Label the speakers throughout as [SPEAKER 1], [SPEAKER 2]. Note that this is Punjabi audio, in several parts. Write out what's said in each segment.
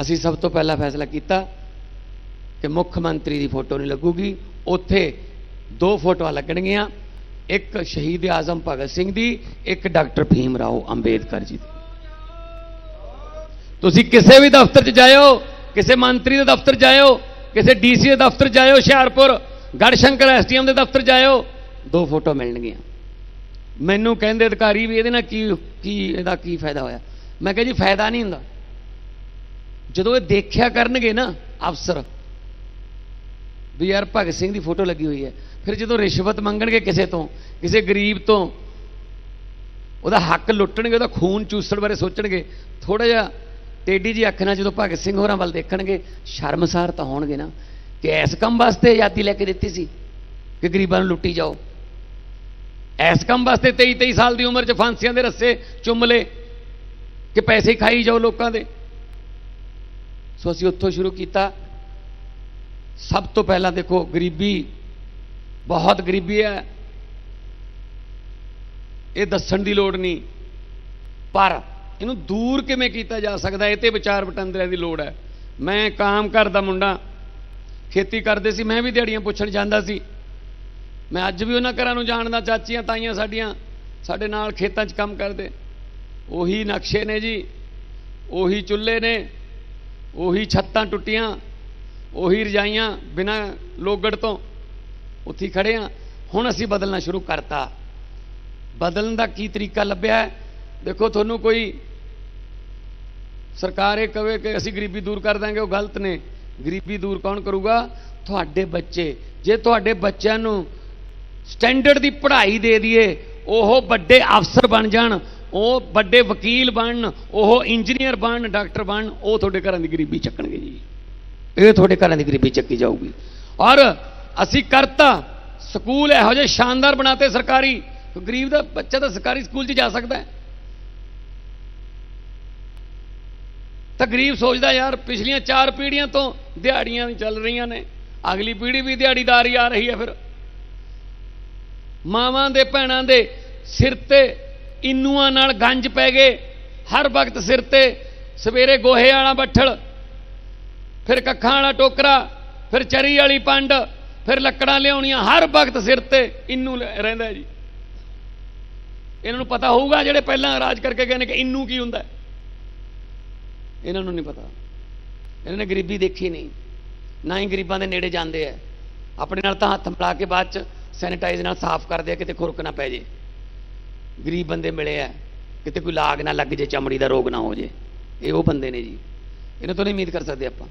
[SPEAKER 1] ਅਸੀਂ ਸਭ ਤੋਂ ਪਹਿਲਾਂ ਫੈਸਲਾ ਕੀਤਾ ਕਿ ਮੁੱਖ ਮੰਤਰੀ ਦੀ ਫੋਟੋ ਨਹੀਂ ਲੱਗੂਗੀ। ਉੱਥੇ ਦੋ ਫੋਟੋਆਂ ਲੱਗਣਗੀਆਂ। ਇੱਕ ਸ਼ਹੀਦ ਆਜ਼ਮ ਭਗਤ ਸਿੰਘ ਦੀ, ਇੱਕ ਡਾਕਟਰ ਭੀਮ ਰਾਓ ਅੰਬੇਦਕਰ ਜੀ ਦੀ। ਤੁਸੀਂ ਕਿਸੇ ਵੀ ਦਫ਼ਤਰ 'ਚ ਜਾਇਓ, ਕਿਸੇ ਮੰਤਰੀ ਦੇ ਦਫ਼ਤਰ ਜਾਇਓ, ਕਿਸੇ ਡੀਸੀ ਦੇ ਦਫ਼ਤਰ ਜਾਇਓ ਹੁਸ਼ਿਆਰਪੁਰ, ਗੜਸ਼ੰਕਰ ਐਸਟੀਐਮ ਦੇ ਦਫ਼ਤਰ ਜਾਇਓ, ਦੋ ਫੋਟੋ ਮਿਲਣਗੀਆਂ। ਮੈਨੂੰ ਕਹਿੰਦੇ ਅਧਿਕਾਰੀ ਵੀ ਇਹਦੇ ਨਾਲ ਕੀ ਕੀ ਇਹਦਾ ਕੀ ਫਾਇਦਾ ਹੋਇਆ? ਮੈਂ ਕਿਹਾ ਜੀ, ਫਾਇਦਾ ਨਹੀਂ ਹੁੰਦਾ। ਜਦੋਂ ਇਹ ਦੇਖਿਆ ਕਰਨਗੇ ਨਾ ਅਫਸਰ, ਵੀ ਯਾਰ ਭਗਤ ਸਿੰਘ ਦੀ ਫੋਟੋ ਲੱਗੀ ਹੋਈ ਹੈ। ਫਿਰ ਜਦੋਂ ਰਿਸ਼ਵਤ ਮੰਗਣਗੇ ਕਿਸੇ ਤੋਂ, ਕਿਸੇ ਗਰੀਬ ਤੋਂ, ਉਹਦਾ ਹੱਕ ਲੁੱਟਣਗੇ, ਉਹਦਾ ਖੂਨ ਚੂਸਣ ਬਾਰੇ ਸੋਚਣਗੇ ਥੋੜਾ ਜਿਹਾ ਟੇਡੀ ਜੀ ਅੱਖ ਨਾਲ ਜਦੋਂ ਭਗਤ ਸਿੰਘ ਹੋਰਾਂ ਵੱਲ ਦੇਖਣਗੇ, ਸ਼ਰਮਸਾਰ ਤਾਂ ਹੋਣਗੇ ਨਾ ਕਿ ਐਸ ਕੰਮ ਵਾਸਤੇ ਆਜ਼ਾਦੀ ਲੈ ਕੇ ਦਿੱਤੀ ਸੀ ਕਿ ਗਰੀਬਾਂ ਨੂੰ ਲੁੱਟੀ ਜਾਓ। ਐਸ ਕੰਮ ਵਾਸਤੇ 23 23 ਸਾਲ ਦੀ ਉਮਰ 'ਚ ਫਾਂਸੀਆਂ ਦੇ ਰੱਸੇ ਚੁੰਮ ਲਏ ਕਿ ਪੈਸੇ ਖਾਈ ਜਾਓ ਲੋਕਾਂ ਦੇ। ਸੋ ਅਸੀਂ ਉੱਥੋਂ ਸ਼ੁਰੂ ਕੀਤਾ। ਸਭ ਤੋਂ ਪਹਿਲਾਂ ਦੇਖੋ, ਗਰੀਬੀ ਬਹੁਤ ਗਰੀਬੀ ਹੈ। ਇਹ ਦੱਸਣ ਦੀ ਲੋੜ ਨਹੀਂ। ਪਰ ਇਹਨੂੰ ਦੂਰ ਕਿਵੇਂ ਕੀਤਾ ਜਾ ਸਕਦਾ, ਇਹ ਤੇ ਵਿਚਾਰ ਵਟਾਂਦਰਿਆਂ ਦੀ ਲੋੜ ਹੈ। ਮੈਂ ਕਾਮ ਕਰਦਾ ਮੁੰਡਾ, ਖੇਤੀ ਕਰਦੇ ਸੀ, ਮੈਂ ਵੀ ਦਿਹਾੜੀਆਂ ਪੁੱਛਣ ਜਾਂਦਾ ਸੀ। ਮੈਂ ਅੱਜ ਵੀ ਉਹਨਾਂ ਘਰਾਂ ਨੂੰ ਜਾਣਦਾ, ਚਾਚੀਆਂ, ਤਾਈਆਂ ਸਾਡੀਆਂ, ਸਾਡੇ ਨਾਲ ਖੇਤਾਂ 'ਚ ਕੰਮ ਕਰਦੇ। ਉਹੀ ਨਕਸ਼ੇ ਨੇ ਜੀ, ਉਹੀ ਚੁੱਲ੍ਹੇ ਨੇ ਉਹੀ ਛੱਤਾਂ ਟੁੱਟੀਆਂ, ਉਹੀ ਰਜਾਈਆਂ ਬਿਨਾਂ ਲੋਗੜ ਤੋਂ ਉੱਥੇ ਹੀ ਖੜੇ ਆ ਹੁਣ ਅਸੀਂ ਬਦਲਣਾ ਸ਼ੁਰੂ ਕਰਤਾ। ਬਦਲਣ ਦਾ ਕੀ ਤਰੀਕਾ ਲੱਭਿਆ ਦੇਖੋ, ਤੁਹਾਨੂੰ ਕੋਈ ਸਰਕਾਰ ਇਹ ਕਵੇ ਕਿ ਅਸੀਂ ਗਰੀਬੀ ਦੂਰ ਕਰ ਦਾਂਗੇ, ਉਹ ਗਲਤ ਨੇ। ਗਰੀਬੀ ਦੂਰ ਕੌਣ ਕਰੂਗਾ? ਤੁਹਾਡੇ ਬੱਚੇ। ਜੇ ਤੁਹਾਡੇ ਬੱਚਿਆਂ ਨੂੰ ਸਟੈਂਡਰਡ ਦੀ ਪੜ੍ਹਾਈ ਦੇ ਦਈਏ, ਉਹ ਵੱਡੇ ਅਫਸਰ ਬਣ ਜਾਣ। ਉਹ ਵੱਡੇ ਵਕੀਲ ਬਣਨ, ਉਹ ਇੰਜੀਨੀਅਰ ਬਣਨ, ਡਾਕਟਰ ਬਣਨ, ਉਹ ਤੁਹਾਡੇ ਘਰਾਂ ਦੀ ਗਰੀਬੀ ਚੱਕਣਗੇ ਜੀ। ਇਹ ਤੁਹਾਡੇ ਘਰਾਂ ਦੀ ਗਰੀਬੀ ਚੱਕੀ ਜਾਊਗੀ। ਔਰ ਅਸੀਂ ਕਰਤਾ ਸਕੂਲ ਇਹੋ ਜਿਹੇ ਸ਼ਾਨਦਾਰ ਬਣਾਤੇ ਸਰਕਾਰੀ। ਗਰੀਬ ਦਾ ਬੱਚਾ ਤਾਂ ਸਰਕਾਰੀ ਸਕੂਲ 'ਚ ਜਾ ਸਕਦਾ ਹੈ। ਤਾਂ ਗਰੀਬ ਸੋਚਦਾ, ਯਾਰ, ਪਿਛਲੀਆਂ ਚਾਰ ਪੀੜ੍ਹੀਆਂ ਤੋਂ ਦਿਹਾੜੀਆਂ ਚੱਲ ਰਹੀਆਂ ਨੇ। ਅਗਲੀ ਪੀੜ੍ਹੀ ਵੀ ਦਿਹਾੜੀਦਾਰੀ ਆ ਰਹੀ ਹੈ ਫਿਰ। ਮਾਵਾਂ ਦੇ, ਭੈਣਾਂ ਦੇ ਸਿਰ ਤੇ ਇਨੂਆਂ ਨਾਲ ਗੰਜ ਪੈ ਗਏ। ਹਰ ਵਕਤ ਸਿਰ ਤੇ ਸਵੇਰੇ ਗੋਹੇ ਵਾਲਾ ਬੱਠਲ, ਫਿਰ ਕੱਖਾਂ ਵਾਲਾ ਟੋਕਰਾ, ਫਿਰ ਚਰੀ ਵਾਲੀ ਪੰਡ, ਫਿਰ ਲੱਕੜਾਂ ਲਿਆਉਣੀਆਂ। ਹਰ ਵਕਤ ਸਿਰ ਤੇ ਇਨੂੰ ਲ- ਰਹਿੰਦਾ ਜੀ। ਇਹਨਾਂ ਨੂੰ ਪਤਾ ਹੋਊਗਾ ਜਿਹੜੇ ਪਹਿਲਾਂ ਰਾਜ ਕਰਕੇ ਗਏ ਨੇ ਕਿ ਇਨੂੰ ਕੀ ਹੁੰਦਾ ਇਹਨਾਂ ਨੂੰ ਨਹੀਂ ਪਤਾ। ਇਹਨਾਂ ਨੇ ਗਰੀਬੀ ਦੇਖੀ ਨਹੀਂ। ਨਾ ਹੀ ਗਰੀਬਾਂ ਦੇ ਨੇੜੇ ਜਾਂਦੇ ਆ ਆਪਣੇ ਨਾਲ ਤਾਂ ਹੱਥ ਮਿਲਾ ਕੇ ਬਾਅਦ ਚ ਸੈਨੀਟਾਈਜ਼ ਨਾਲ ਸਾਫ਼ ਕਰਦੇ ਆ, ਕਿਤੇ ਖੁਰਕ ਨਾ ਪੈ ਜੇ। ਗਰੀਬ ਬੰਦੇ ਮਿਲੇ ਆ, ਕਿਤੇ ਕੋਈ ਲਾਗ ਨਾ ਲੱਗ ਜੇ, ਚਮੜੀ ਦਾ ਰੋਗ ਨਾ ਹੋ ਜੇ। ਇਹ ਉਹ ਬੰਦੇ ਨੇ ਜੀ। ਇਹਨਾਂ ਤੋਂ ਨਹੀਂ ਉਮੀਦ ਕਰ ਸਕਦੇ ਆਪਾਂ।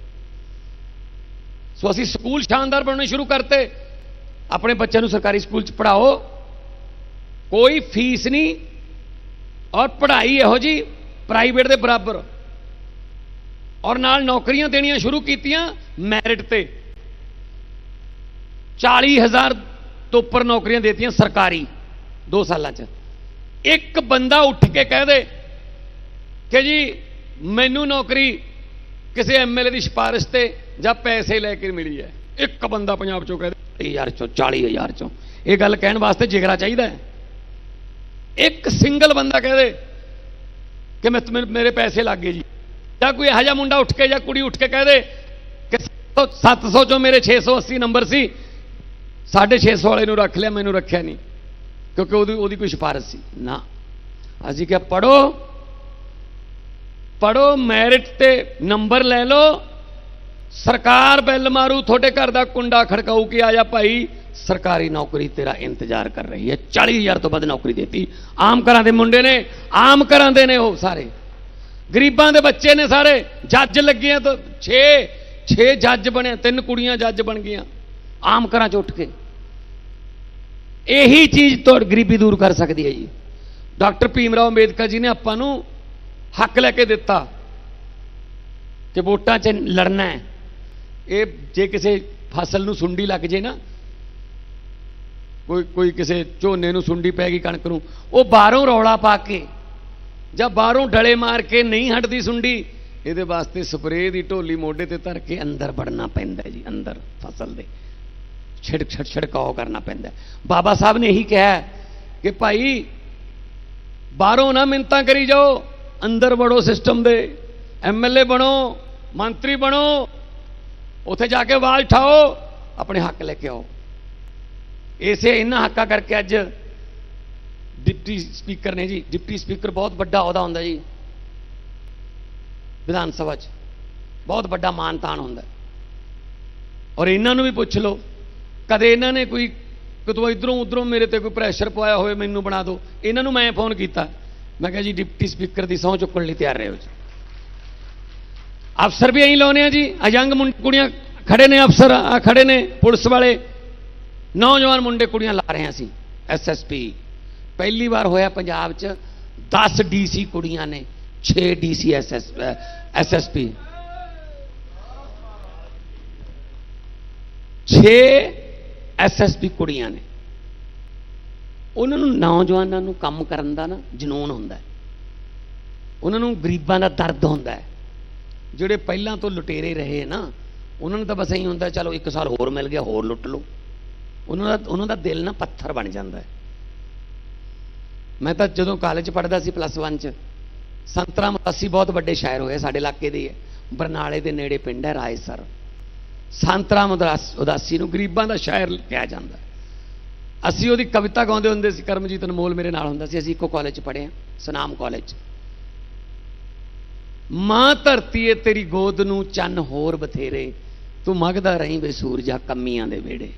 [SPEAKER 1] ਸੋ ਅਸੀਂ ਸਕੂਲ ਸ਼ਾਨਦਾਰ ਬਣਾਉਣੇ ਸ਼ੁਰੂ ਕਰਤੇ। ਆਪਣੇ ਬੱਚਿਆਂ ਨੂੰ ਸਰਕਾਰੀ ਸਕੂਲ ਚ ਪੜਾਓ ਕੋਈ ਫੀਸ ਨਹੀਂ। ਔਰ ਪੜ੍ਹਾਈ ਇਹੋ ਜੀ, ਪ੍ਰਾਈਵੇਟ ਦੇ ਬਰਾਬਰ। ਔਰ ਨਾਲ ਨੌਕਰੀਆਂ ਦੇਣੀਆਂ ਸ਼ੁਰੂ ਕੀਤੀਆਂ ਮੈਰਿਟ ਤੇ। 40000 ਤੋਂ ਉੱਪਰ ਨੌਕਰੀਆਂ ਦੇਤੀਆਂ ਸਰਕਾਰੀ 2 ਸਾਲਾਂ 'ਚ। ਇੱਕ ਬੰਦਾ ਉੱਠ ਕੇ ਕਹਿ ਦੇ ਕਿ ਜੀ, ਮੈਨੂੰ ਨੌਕਰੀ ਕਿਸੇ ਐਮਐਲਏ ਦੀ ਸਿਫਾਰਿਸ਼ ਤੇ ਜਾਂ ਪੈਸੇ ਲੈ ਕੇ ਮਿਲੀ ਹੈ। ਇੱਕ ਬੰਦਾ ਪੰਜਾਬ ਚੋਂ ਕਹਿ ਦੇ ਯਾਰ ਚੋਂ 40000 ਚੋਂ। ਇਹ ਗੱਲ ਕਹਿਣ ਵਾਸਤੇ ਜਿਗਰਾ ਚਾਹੀਦਾ ਹੈ। ਇੱਕ ਸਿੰਗਲ ਬੰਦਾ ਕਹਿ ਦੇ ਕਿ ਮੈਂ ਮੇਰੇ ਪੈਸੇ ਲੱਗ ਗਏ ਜੀ। ਜਾਂ ਕੋਈ ਇਹੋ ਜਿਹਾ ਮੁੰਡਾ ਉੱਠ ਕੇ ਜਾਂ ਕੁੜੀ ਉੱਠ ਕੇ ਕਹਿ ਦੇ ਕਿ 700 ਚੋਂ ਮੇਰੇ 680 ਨੰਬਰ ਸੀ 650 ਵਾਲੇ ਨੂੰ ਰੱਖ ਲਿਆ, ਮੈਨੂੰ ਰੱਖਿਆ ਨਹੀਂ। ਕਿਉਂਕਿ ਉਹਦੀ ਉਹਦੀ ਕੋਈ ਸਿਫਾਰਿਸ਼ ਸੀ। ਨਾ। ਅਸੀਂ ਕਿਹਾ ਪੜੋ ਪੜੋ ਮੈਰਿਟ ਤੇ ਨੰਬਰ ਲੈ ਲਓ। ਸਰਕਾਰ ਬੈਲ ਮਾਰੂ, ਤੁਹਾਡੇ ਘਰ ਦਾ ਕੁੰਡਾ ਖੜਕਾਊ ਕਿ ਆਜਾ ਭਾਈ, ਸਰਕਾਰੀ ਨੌਕਰੀ ਤੇਰਾ ਇੰਤਜ਼ਾਰ ਕਰ ਰਹੀ ਹੈ। 40000 ਤੋਂ ਵੱਧ ਨੌਕਰੀ ਦਿੱਤੀ। ਆਮ ਘਰਾਂ ਦੇ ਮੁੰਡੇ ਨੇ, ਆਮ ਘਰਾਂ ਦੇ ਨੇ ਉਹ ਸਾਰੇ। ਗਰੀਬਾਂ ਦੇ ਬੱਚੇ ਨੇ ਸਾਰੇ। ਜੱਜ ਲੱਗੀਆਂ ਤਾਂ 6 6 ਜੱਜ ਬਣੇ, ਤਿੰਨ ਕੁੜੀਆਂ ਜੱਜ ਬਣ ਗਈਆਂ। ਆਮ ਘਰਾਂ ਚ ਉੱਠ ਕੇ। ਇਹੀ ਚੀਜ਼ ਤੋਂ ਗਰੀਬੀ ਦੂਰ ਕਰ ਸਕਦੀ ਹੈ ਜੀ। ਡਾਕਟਰ ਭੀਮ ਰਾਓ ਅੰਬੇਦਕਰ ਜੀ ਨੇ ਆਪਾਂ ਨੂੰ ਹੱਕ ਲੈ ਕੇ ਦਿੱਤਾ ਕਿ ਵੋਟਾਂ 'ਚ ਲੜਨਾ ਹੈ। ਇਹ ਜੇ ਕਿਸੇ ਫਸਲ ਨੂੰ ਸੁੰਡੀ ਲੱਗ ਜੇ ਨਾ, ਕੋਈ ਕੋਈ ਕਿਸੇ ਝੋਨੇ ਨੂੰ ਸੁੰਡੀ ਪੈ ਗਈ ਕਣਕ ਨੂੰ, ਉਹ ਬਾਹਰੋਂ ਰੌਲਾ ਪਾ ਕੇ ਜਾਂ ਬਾਹਰੋਂ ਡਲੇ ਮਾਰ ਕੇ ਨਹੀਂ ਹਟਦੀ ਸੁੰਡੀ, ਇਹਦੇ ਵਾਸਤੇ ਸਪਰੇਅ ਦੀ ਢੋਲੀ ਮੋਢੇ ਤੇ ਧਰ ਕੇ ਅੰਦਰ ਵੜਨਾ ਪੈਂਦਾ ਜੀ, ਅੰਦਰ ਫਸਲ ਦੇ। ਛਿੜਕ ਛਿੜ ਛਿੜਕਾਓ ਕਰਨਾ ਪੈਂਦਾ ਬਾਬਾ ਸਾਹਿਬ ਨੇ ਇਹੀ ਕਿਹਾ ਕਿ ਭਾਈ, ਬਾਹਰੋਂ ਨਾ ਮਿੰਤਾਂ ਕਰੀ ਜਾਓ, ਅੰਦਰ ਵੜੋ ਸਿਸਟਮ ਦੇ ਐਮਐਲਏ ਬਣੋ, ਮੰਤਰੀ ਬਣੋ, ਉੱਥੇ ਜਾ ਕੇ ਆਵਾਜ਼ ਉਠਾਓ ਆਪਣੇ ਹੱਕ ਲੈ ਕੇ ਆਓ। ਇਸੇ ਇਹਨਾਂ ਹੱਕਾਂ ਕਰਕੇ ਅੱਜ ਡਿਪਟੀ ਸਪੀਕਰ ਨੇ ਜੀ, ਡਿਪਟੀ ਸਪੀਕਰ ਬਹੁਤ ਵੱਡਾ ਅਹੁਦਾ ਹੁੰਦਾ ਜੀ, ਵਿਧਾਨ ਸਭਾ 'ਚ। ਬਹੁਤ ਵੱਡਾ ਮਾਨ ਤਾਣ ਹੁੰਦਾ ਔਰ ਇਹਨਾਂ ਨੂੰ ਵੀ ਪੁੱਛ ਲਓ ਕਦੇ ਇਹਨਾਂ ਨੇ ਕੋਈ ਕਿਤੋਂ ਇਧਰੋਂ ਉਧਰੋਂ ਮੇਰੇ ਤੇ ਕੋਈ ਪ੍ਰੈਸ਼ਰ ਪਵਾਇਆ ਹੋਵੇ, ਮੈਨੂੰ ਬਣਾ ਦਿਓ। ਇਹਨਾਂ ਨੂੰ ਮੈਂ ਫੋਨ ਕੀਤਾ। ਮੈਂ ਕਿਹਾ ਜੀ, ਡਿਪਟੀ ਸਪੀਕਰ ਦੀ ਸਹੁੰ ਚੁੱਕਣ ਲਈ ਤਿਆਰ ਰਹੋ ਜੀ। ਅਫਸਰ ਵੀ ਐਂ ਲਾਉਨੇ ਆ ਜੀ, ਅਯੰਗ ਮੁੰਡੇ ਕੁੜੀਆਂ ਖੜੇ ਨੇ ਅਫਸਰ, ਆ ਖੜੇ ਨੇ ਪੁਲਿਸ ਵਾਲੇ। ਨੌਜਵਾਨ ਮੁੰਡੇ ਕੁੜੀਆਂ ਲਾ ਰਹੇ ਆ ਸੀ ਐਸਐਸਪੀ ਪਹਿਲੀ ਵਾਰ ਹੋਇਆ ਪੰਜਾਬ 'ਚ 10 ਡੀਸੀ ਕੁੜੀਆਂ ਨੇ 6 ਡੀਸੀ ਐਸਐਸ ਐਸਐਸਪੀ 6 ਐਸਐਸਪੀ ਕੁੜੀਆਂ ਨੇ। ਉਹਨਾਂ ਨੂੰ ਨੌਜਵਾਨਾਂ ਨੂੰ ਕੰਮ ਕਰਨ ਦਾ ਨਾ ਜਨੂਨ ਹੁੰਦਾ ਹੈ। ਉਹਨਾਂ ਨੂੰ ਗਰੀਬਾਂ ਦਾ ਦਰਦ ਹੁੰਦਾ ਹੈ। ਜਿਹੜੇ ਪਹਿਲਾਂ ਤੋਂ ਲੁਟੇਰੇ ਰਹੇ ਨਾ, ਉਹਨਾਂ ਨੂੰ ਤਾਂ ਬਸ ਇਹੀ ਹੁੰਦਾ, ਚਲੋ ਇੱਕ ਸਾਲ ਹੋਰ ਮਿਲ ਗਿਆ, ਹੋਰ ਲੁੱਟ ਲਓ। ਉਹਨਾਂ ਦਾ ਉਹਨਾਂ ਦਾ ਦਿਲ ਨਾ ਪੱਥਰ ਬਣ ਜਾਂਦਾ ਹੈ। ਮੈਂ ਤਾਂ ਜਦੋਂ ਕਾਲਜ ਪੜ੍ਹਦਾ ਸੀ ਪਲੱਸ 1 ਚ ਸੰਤਰਾ ਮਤਾਸੀ ਬਹੁਤ ਵੱਡੇ ਸ਼ਾਇਰ ਹੋਏ ਸਾਡੇ ਇਲਾਕੇ ਦੇ ਬਰਨਾਲੇ ਦੇ ਨੇੜੇ ਪਿੰਡ ਹੈ ਰਾਏਸਰ ਸੰਤਰਾਮ ਉਦਾਸ- ਉਦਾਸੀ ਨੂੰ ਗਰੀਬਾਂ ਦਾ ਸ਼ਾਇਰ ਕਿਹਾ ਜਾਂਦਾ। ਅਸੀਂ ਉਹਦੀ ਕਵਿਤਾ ਗਾਉਂਦੇ ਹੁੰਦੇ ਸੀ, ਕਰਮਜੀਤ ਅਨਮੋਲ ਮੇਰੇ ਨਾਲ ਹੁੰਦਾ ਸੀ, ਅਸੀਂ ਇੱਕੋ ਕਾਲਜ 'ਚ ਪੜ੍ਹੇ ਹਾਂ, ਸੁਨਾਮ ਕਾਲਜ 'ਚ। ਮਾਂ ਧਰਤੀ ਏ ਤੇਰੀ ਗੋਦ ਨੂੰ, ਚੰਨ ਹੋਰ ਬਥੇਰੇ। ਤੂੰ ਮਗਦਾ ਰਹੀਂ ਵੇ ਸੂਰਜਾ ਕੰਮੀਆਂ ਦੇ ਵੇੜੇ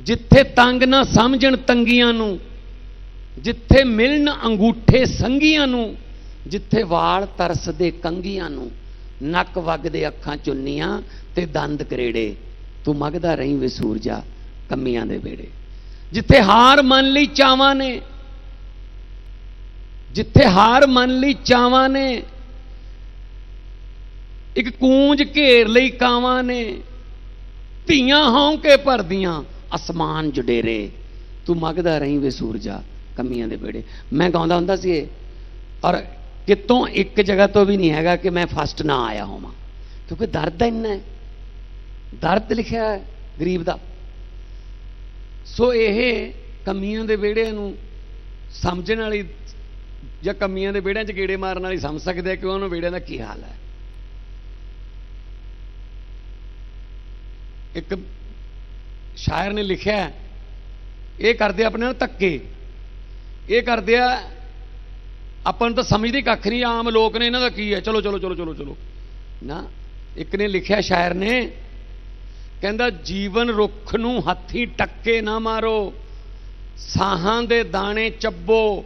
[SPEAKER 1] ਜਿੱਥੇ ਤੰਗ ਨਾ ਸਮਝਣ ਤੰਗੀਆਂ ਨੂੰ, ਜਿੱਥੇ ਮਿਲਣ ਅੰਗੂਠੇ ਸੰਗੀਆਂ ਨੂੰ, ਜਿੱਥੇ ਵਾਲ ਤਰਸਦੇ ਕੰਗੀਆਂ ਨੂੰ ਨੱਕ ਵਗਦੇ ਅੱਖਾਂ ਚੁੰਨੀਆਂ ਤੇ ਦੰਦ ਕਰੇੜੇ। ਤੂੰ ਮਗਦਾ ਰਹੀਂ ਵੇ ਸੂਰਜਾ ਕੰਮੀਆਂ ਦੇ ਵੇੜੇ ਜਿੱਥੇ ਹਾਰ ਮੰਨ ਲਈ ਚਾਵਾਂ ਨੇ, ਜਿੱਥੇ ਹਾਰ ਮੰਨ ਲਈ ਚਾਵਾਂ ਨੇ, ਇੱਕ ਕੂੰਜ ਘੇਰ ਲਈ ਕਾਵਾਂ ਨੇ, ਧੀਆਂ ਹੌਂ ਕੇ ਭਰਦੀਆਂ ਅਸਮਾਨ ਜੁਡੇਰੇ। ਤੂੰ ਮਗਦਾ ਰਹੀਂ ਵੇ ਸੂਰਜਾ ਕੰਮੀਆਂ ਦੇ ਬੇੜੇ ਮੈਂ ਗਾਉਂਦਾ ਹੁੰਦਾ ਸੀ ਇਹ, ਔਰ ਕਿਤੋਂ ਇੱਕ ਜਗ੍ਹਾ ਤੋਂ ਵੀ ਨਹੀਂ ਹੈਗਾ ਕਿ ਮੈਂ ਫਸਟ ਨਾ ਆਇਆ ਹੋਵਾਂ। ਕਿਉਂਕਿ ਦਰਦ ਇੰਨਾ ਹੈ। ਦਰਦ ਲਿਖਿਆ ਹੈ ਗਰੀਬ ਦਾ। ਸੋ ਇਹ ਕਮੀਆਂ ਦੇ ਵਿਹੜਿਆਂ ਨੂੰ ਸਮਝਣ ਵਾਲੀ ਜਾਂ ਕਮੀਆਂ ਦੇ ਵਿਹੜਿਆਂ 'ਚ ਗੇੜੇ ਮਾਰਨ ਵਾਲੀ ਸਮਝ ਸਕਦੇ ਆ ਕਿ ਉਹਨਾਂ ਵਿਹੜਿਆਂ ਦਾ ਕੀ ਹਾਲ ਹੈ। ਇੱਕ ਸ਼ਾਇਰ ਨੇ ਲਿਖਿਆ, ਇਹ ਕਰਦੇ ਆਪਣੇ ਨਾਲ ਧੱਕੇ। ਇਹ ਕਰਦੇ ਆ ਆਪਾਂ ਨੂੰ ਤਾਂ ਸਮਝਦੇ ਕੱਖ ਨਹੀਂ, ਆਮ ਲੋਕ ਨੇ ਇਹਨਾਂ ਦਾ ਕੀ ਹੈ? ਚਲੋ ਚਲੋ ਚਲੋ ਚਲੋ ਚਲੋ। ਨਾ, ਇੱਕ ਨੇ ਲਿਖਿਆ ਸ਼ਾਇਰ ਨੇ, ਕਹਿੰਦਾ, ਜੀਵਨ ਰੁੱਖ ਨੂੰ ਹੱਥੀ ਟੱਕੇ ਨਾ ਮਾਰੋ, ਸਾਹਾਂ ਦੇ ਦਾਣੇ ਚੱਬੋ,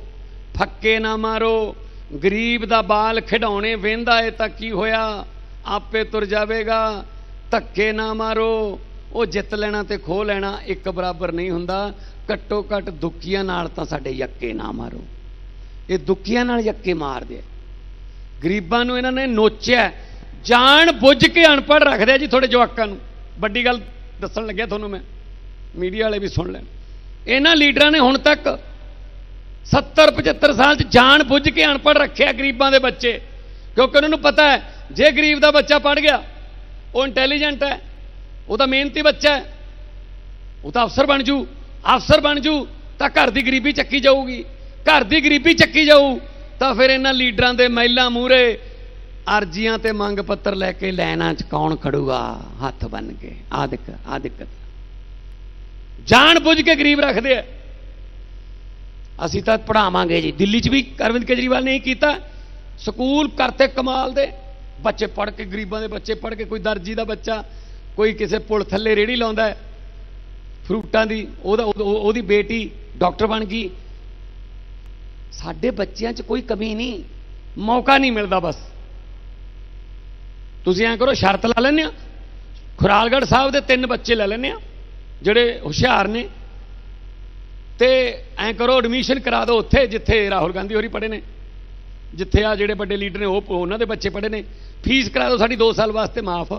[SPEAKER 1] ਫੱਕੇ ਨਾ ਮਾਰੋ, ਗਰੀਬ ਦਾ ਬਾਲ ਖਿਡਾਉਣੇ ਵੇਂਦਾ ਏ ਤਾਂ ਕੀ ਹੋਇਆ? ਆਪੇ ਤੁਰ ਜਾਵੇਗਾ, ਧੱਕੇ ਨਾ ਮਾਰੋ। ਉਹ ਜਿੱਤ ਲੈਣਾ ਤੇ ਖੋ ਲੈਣਾ, ਇੱਕ ਬਰਾਬਰ ਨਹੀਂ ਹੁੰਦਾ। ਘੱਟੋ ਘੱਟ ਦੁੱਕੀਆਂ ਨਾਲ ਤਾਂ ਸਾਡੇ ਯੱਕੇ ਨਾ ਮਾਰੋ। ਇਹ ਦੁੱਕੀਆਂ ਨਾਲ ਯੱਕੇ ਮਾਰਦੇ ਆ ਗਰੀਬਾਂ ਨੂੰ ਇਹਨਾਂ ਨੇ ਨੋਚਿਆ। ਜਾਣ ਬੁੱਝ ਕੇ ਅਨਪੜ੍ਹ ਰੱਖਦੇ ਆ ਜੀ ਤੁਹਾਡੇ ਜਵਾਕਾਂ ਨੂੰ। ਵੱਡੀ ਗੱਲ ਦੱਸਣ ਲੱਗਿਆ ਤੁਹਾਨੂੰ ਮੈਂ। ਮੀਡੀਆ ਵਾਲੇ ਵੀ ਸੁਣ ਲੈਣ। ਇਹਨਾਂ ਲੀਡਰਾਂ ਨੇ ਹੁਣ ਤੱਕ 70 75 ਸਾਲ ਚ ਜਾਣ ਬੁੱਝ ਕੇ ਅਨਪੜ੍ਹ ਰੱਖਿਆ ਗਰੀਬਾਂ ਦੇ ਬੱਚੇ। ਕਿਉਂਕਿ ਉਹਨਾਂ ਨੂੰ ਪਤਾ ਹੈ, ਜੇ ਗਰੀਬ ਦਾ ਬੱਚਾ ਪੜ ਗਿਆ, ਉਹ ਇੰਟੈਲੀਜੈਂਟ ਹੈ, ਉਹ ਤਾਂ ਮਿਹਨਤੀ ਬੱਚਾ ਹੈ, ਉਹ ਤਾਂ ਅਫਸਰ ਬਣ ਜੂ। ਅਫਸਰ ਬਣ ਜੂ ਤਾਂ ਘਰ ਦੀ ਗਰੀਬੀ ਚੱਕੀ ਜਾਊਗੀ। ਘਰ ਦੀ ਗਰੀਬੀ ਚੱਕੀ ਜਾਊ, ਤਾਂ ਫਿਰ ਇਹਨਾਂ ਲੀਡਰਾਂ ਦੇ ਮਹਿਲਾ ਮੂਰੇ ਅਰਜ਼ੀਆਂ ਤੇ ਮੰਗ ਪੱਤਰ ਲੈ ਕੇ ਲੈਣਾ ਚ ਕੌਣ ਖੜੂਗਾ? ਹੱਥ ਬੰਨ ਕੇ। ਆ ਦਿੱਕ ਆ ਦਿੱਕਤ। ਜਾਣ ਬੁੱਝ ਕੇ ਗਰੀਬ ਰੱਖਦੇ ਆ। ਅਸੀਂ ਤਾਂ ਪੜਾਵਾਂਗੇ ਜੀ। ਦਿੱਲੀ 'ਚ ਵੀ ਅਰਵਿੰਦ ਕੇਜਰੀਵਾਲ ਨੇ ਹੀ ਕੀਤਾ। ਸਕੂਲ ਕਰਤੇ ਕਮਾਲ ਦੇ। ਬੱਚੇ ਪੜ੍ਹ ਕੇ, ਗਰੀਬਾਂ ਦੇ ਬੱਚੇ ਪੜ੍ਹ ਕੇ, ਕੋਈ ਦਰਜੀ ਦਾ ਬੱਚਾ, ਕੋਈ ਕਿਸੇ ਪੁਲ ਥੱਲੇ ਰੇੜੀ ਲਾਉਂਦਾ ਫਰੂਟਾਂ ਦੀ ਉਹਦਾ, ਉਹਦੀ ਬੇਟੀ ਡਾਕਟਰ ਬਣ ਗਈ। ਸਾਡੇ ਬੱਚਿਆਂ 'ਚ ਕੋਈ ਕਮੀ ਨਹੀਂ, ਮੌਕਾ ਨਹੀਂ ਮਿਲਦਾ ਬਸ। ਤੁਸੀਂ ਐਂ ਕਰੋ, ਸ਼ਰਤ ਲਾ ਲੈਂਦੇ ਆ ਖੁਰਾਲਗੜ੍ਹ ਸਾਹਿਬ ਦੇ ਤਿੰਨ ਬੱਚੇ ਲੈ ਲੈਂਦੇ ਆ ਜਿਹੜੇ ਹੁਸ਼ਿਆਰ ਨੇ। ਤੇ ਐਂ ਕਰੋ ਐਡਮਿਸ਼ਨ ਕਰਾ ਦਿਓ ਉੱਥੇ, ਜਿੱਥੇ ਰਾਹੁਲ ਗਾਂਧੀ ਹੋਰੀ ਪੜ੍ਹੇ ਨੇ। ਜਿੱਥੇ ਆ ਜਿਹੜੇ ਵੱਡੇ ਲੀਡਰ ਨੇ, ਉਹ ਉਹਨਾਂ ਦੇ ਬੱਚੇ ਪੜ੍ਹੇ ਨੇ। ਫੀਸ ਕਰਾ ਦਿਓ ਸਾਡੀ 2 ਸਾਲ ਵਾਸਤੇ ਮਾਫ।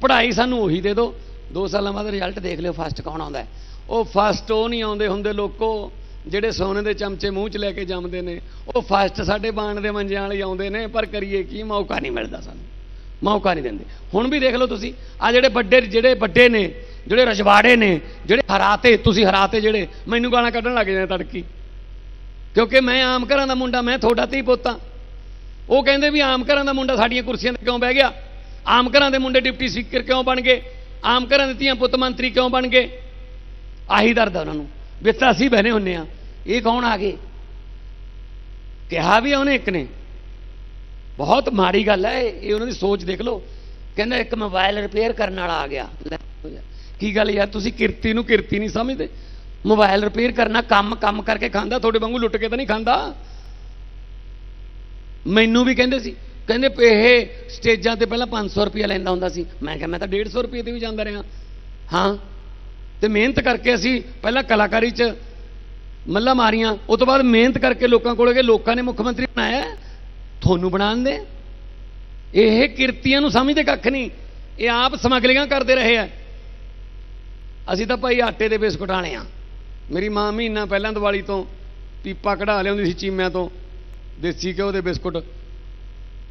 [SPEAKER 1] ਪੜ੍ਹਾਈ ਸਾਨੂੰ ਉਹੀ ਦੇ ਦਿਓ। 2 ਸਾਲਾਂ ਬਾਅਦ ਰਿਜ਼ਲਟ ਦੇਖ ਲਿਓ ਫਸਟ ਕੌਣ ਆਉਂਦਾ ਉਹ ਫਸਟ ਉਹ ਨਹੀਂ ਆਉਂਦੇ ਹੁੰਦੇ ਲੋਕੋ। ਜਿਹੜੇ ਸੋਨੇ ਦੇ ਚਮਚੇ ਮੂੰਹ 'ਚ ਲੈ ਕੇ ਜੰਮਦੇ ਨੇ, ਉਹ ਫਸਟ ਸਾਡੇ ਬਾਣ ਦੇ ਮੰਜਿਆਂ ਵਾਲੇ ਆਉਂਦੇ ਨੇ, ਪਰ ਕਰੀਏ ਕੀ? ਮੌਕਾ ਨਹੀਂ ਮਿਲਦਾ ਸਾਨੂੰ। ਮੌਕਾ ਨਹੀਂ ਦਿੰਦੇ। ਹੁਣ ਵੀ ਦੇਖ ਲਓ ਤੁਸੀਂ ਆ ਜਿਹੜੇ ਵੱਡੇ ਜਿਹੜੇ ਵੱਡੇ ਨੇ, ਜਿਹੜੇ ਰਜਵਾੜੇ ਨੇ, ਜਿਹੜੇ ਹਰਾਤੇ, ਤੁਸੀਂ ਹਰਾਤੇ ਜਿਹੜੇ, ਮੈਨੂੰ ਗਾਲਾਂ ਕੱਢਣ ਲੱਗ ਜਾਂਦੇ ਤੜਕੀ। ਕਿਉਂਕਿ ਮੈਂ ਆਮ ਘਰਾਂ ਦਾ ਮੁੰਡਾ, ਮੈਂ ਤੁਹਾਡਾ ਧੀ ਪੁੱਤਾਂ ਉਹ ਕਹਿੰਦੇ ਵੀ ਆਮ ਘਰਾਂ ਦਾ ਮੁੰਡਾ ਸਾਡੀਆਂ ਕੁਰਸੀਆਂ ਤੇ ਕਿਉਂ ਬਹਿ ਗਿਆ? ਆਮ ਘਰਾਂ ਦੇ ਮੁੰਡੇ ਡਿਪਟੀ ਸਪੀਕਰ ਕਿਉਂ ਬਣ ਗਏ? ਆਮ ਘਰਾਂ ਦੇ ਧੀਆਂ ਪੁੱਤ ਮੰਤਰੀ ਕਿਉਂ ਬਣ ਗਏ? ਆਹੀ ਦਰਦ ਆ ਉਹਨਾਂ ਨੂੰ। ਵੀ ਤਾਂ ਅਸੀਂ ਬਹਿਨੇ ਹੁੰਨੇ ਆ। ਇਹ ਕੌਣ ਆ ਗਏ? ਕਿਹਾ ਵੀ ਉਹਨੇ ਇੱਕ ਨੇ। ਬਹੁਤ ਮਾੜੀ ਗੱਲ ਹੈ, ਇਹ ਉਹਨਾਂ ਦੀ ਸੋਚ ਦੇਖ ਲਓ। ਕਹਿੰਦਾ ਇੱਕ ਮੋਬਾਈਲ ਰਿਪੇਅਰ ਕਰਨ ਵਾਲਾ ਆ ਗਿਆ। ਕੀ ਗੱਲ ਯਾਰ, ਤੁਸੀਂ ਕਿਰਤੀ ਨੂੰ ਕਿਰਤੀ ਨਹੀਂ ਸਮਝਦੇ? ਮੋਬਾਈਲ ਰਿਪੇਅਰ ਕਰਨਾ, ਕੰਮ ਕੰਮ ਕਰਕੇ ਖਾਂਦਾ, ਤੁਹਾਡੇ ਵਾਂਗੂ ਲੁੱਟ ਕੇ ਤਾਂ ਨਹੀਂ ਖਾਂਦਾ? ਮੈਨੂੰ ਵੀ ਕਹਿੰਦੇ ਸੀ। ਕਹਿੰਦੇ ਵੀ ਇਹ ਸਟੇਜਾਂ ਤੇ ਪਹਿਲਾਂ 500 ਰੁਪਏ ਲੈਂਦਾ ਹੁੰਦਾ ਸੀ। ਮੈਂ ਕਿਹਾ, ਮੈਂ ਤਾਂ 150 ਰੁਪਏ ਤੇ ਵੀ ਜਾਂਦਾ ਰਿਹਾ। ਹਾਂ, ਤੇ ਮਿਹਨਤ ਕਰਕੇ ਅਸੀਂ ਪਹਿਲਾਂ ਕਲਾਕਾਰੀ 'ਚ ਮੱਲਾ ਮਾਰੀਆਂ। ਉਸ ਤੋਂ ਬਾਅਦ ਮਿਹਨਤ ਕਰਕੇ ਲੋਕਾਂ ਕੋਲ ਗਏ। ਲੋਕਾਂ ਨੇ ਮੁੱਖ ਮੰਤਰੀ ਬਣਾਇਆ। ਤੁਹਾਨੂੰ ਬਣਾਉਣ ਦੇ। ਇਹ ਕਿਰਤੀਆਂ ਨੂੰ ਸਮਝਦੇ ਕੱਖ ਨਹੀਂ। ਇਹ ਆਪ ਸਮਗਲਿੰਗਾਂ ਕਰਦੇ ਰਹੇ ਆ। ਅਸੀਂ ਤਾਂ ਭਾਈ ਆਟੇ ਦੇ ਬਿਸਕੁਟ ਆਣੇ ਆ। ਮੇਰੀ ਮਾਂ ਮਹੀਨਾ ਪਹਿਲਾਂ ਦੀਵਾਲੀ ਤੋਂ ਪੀਪਾ ਕਢਾ ਲਿਆਉਂਦੀ ਸੀ ਚੀਮਿਆਂ ਤੋਂ। ਦੇਸੀ ਘਿਓ ਦੇ ਬਿਸਕੁਟ।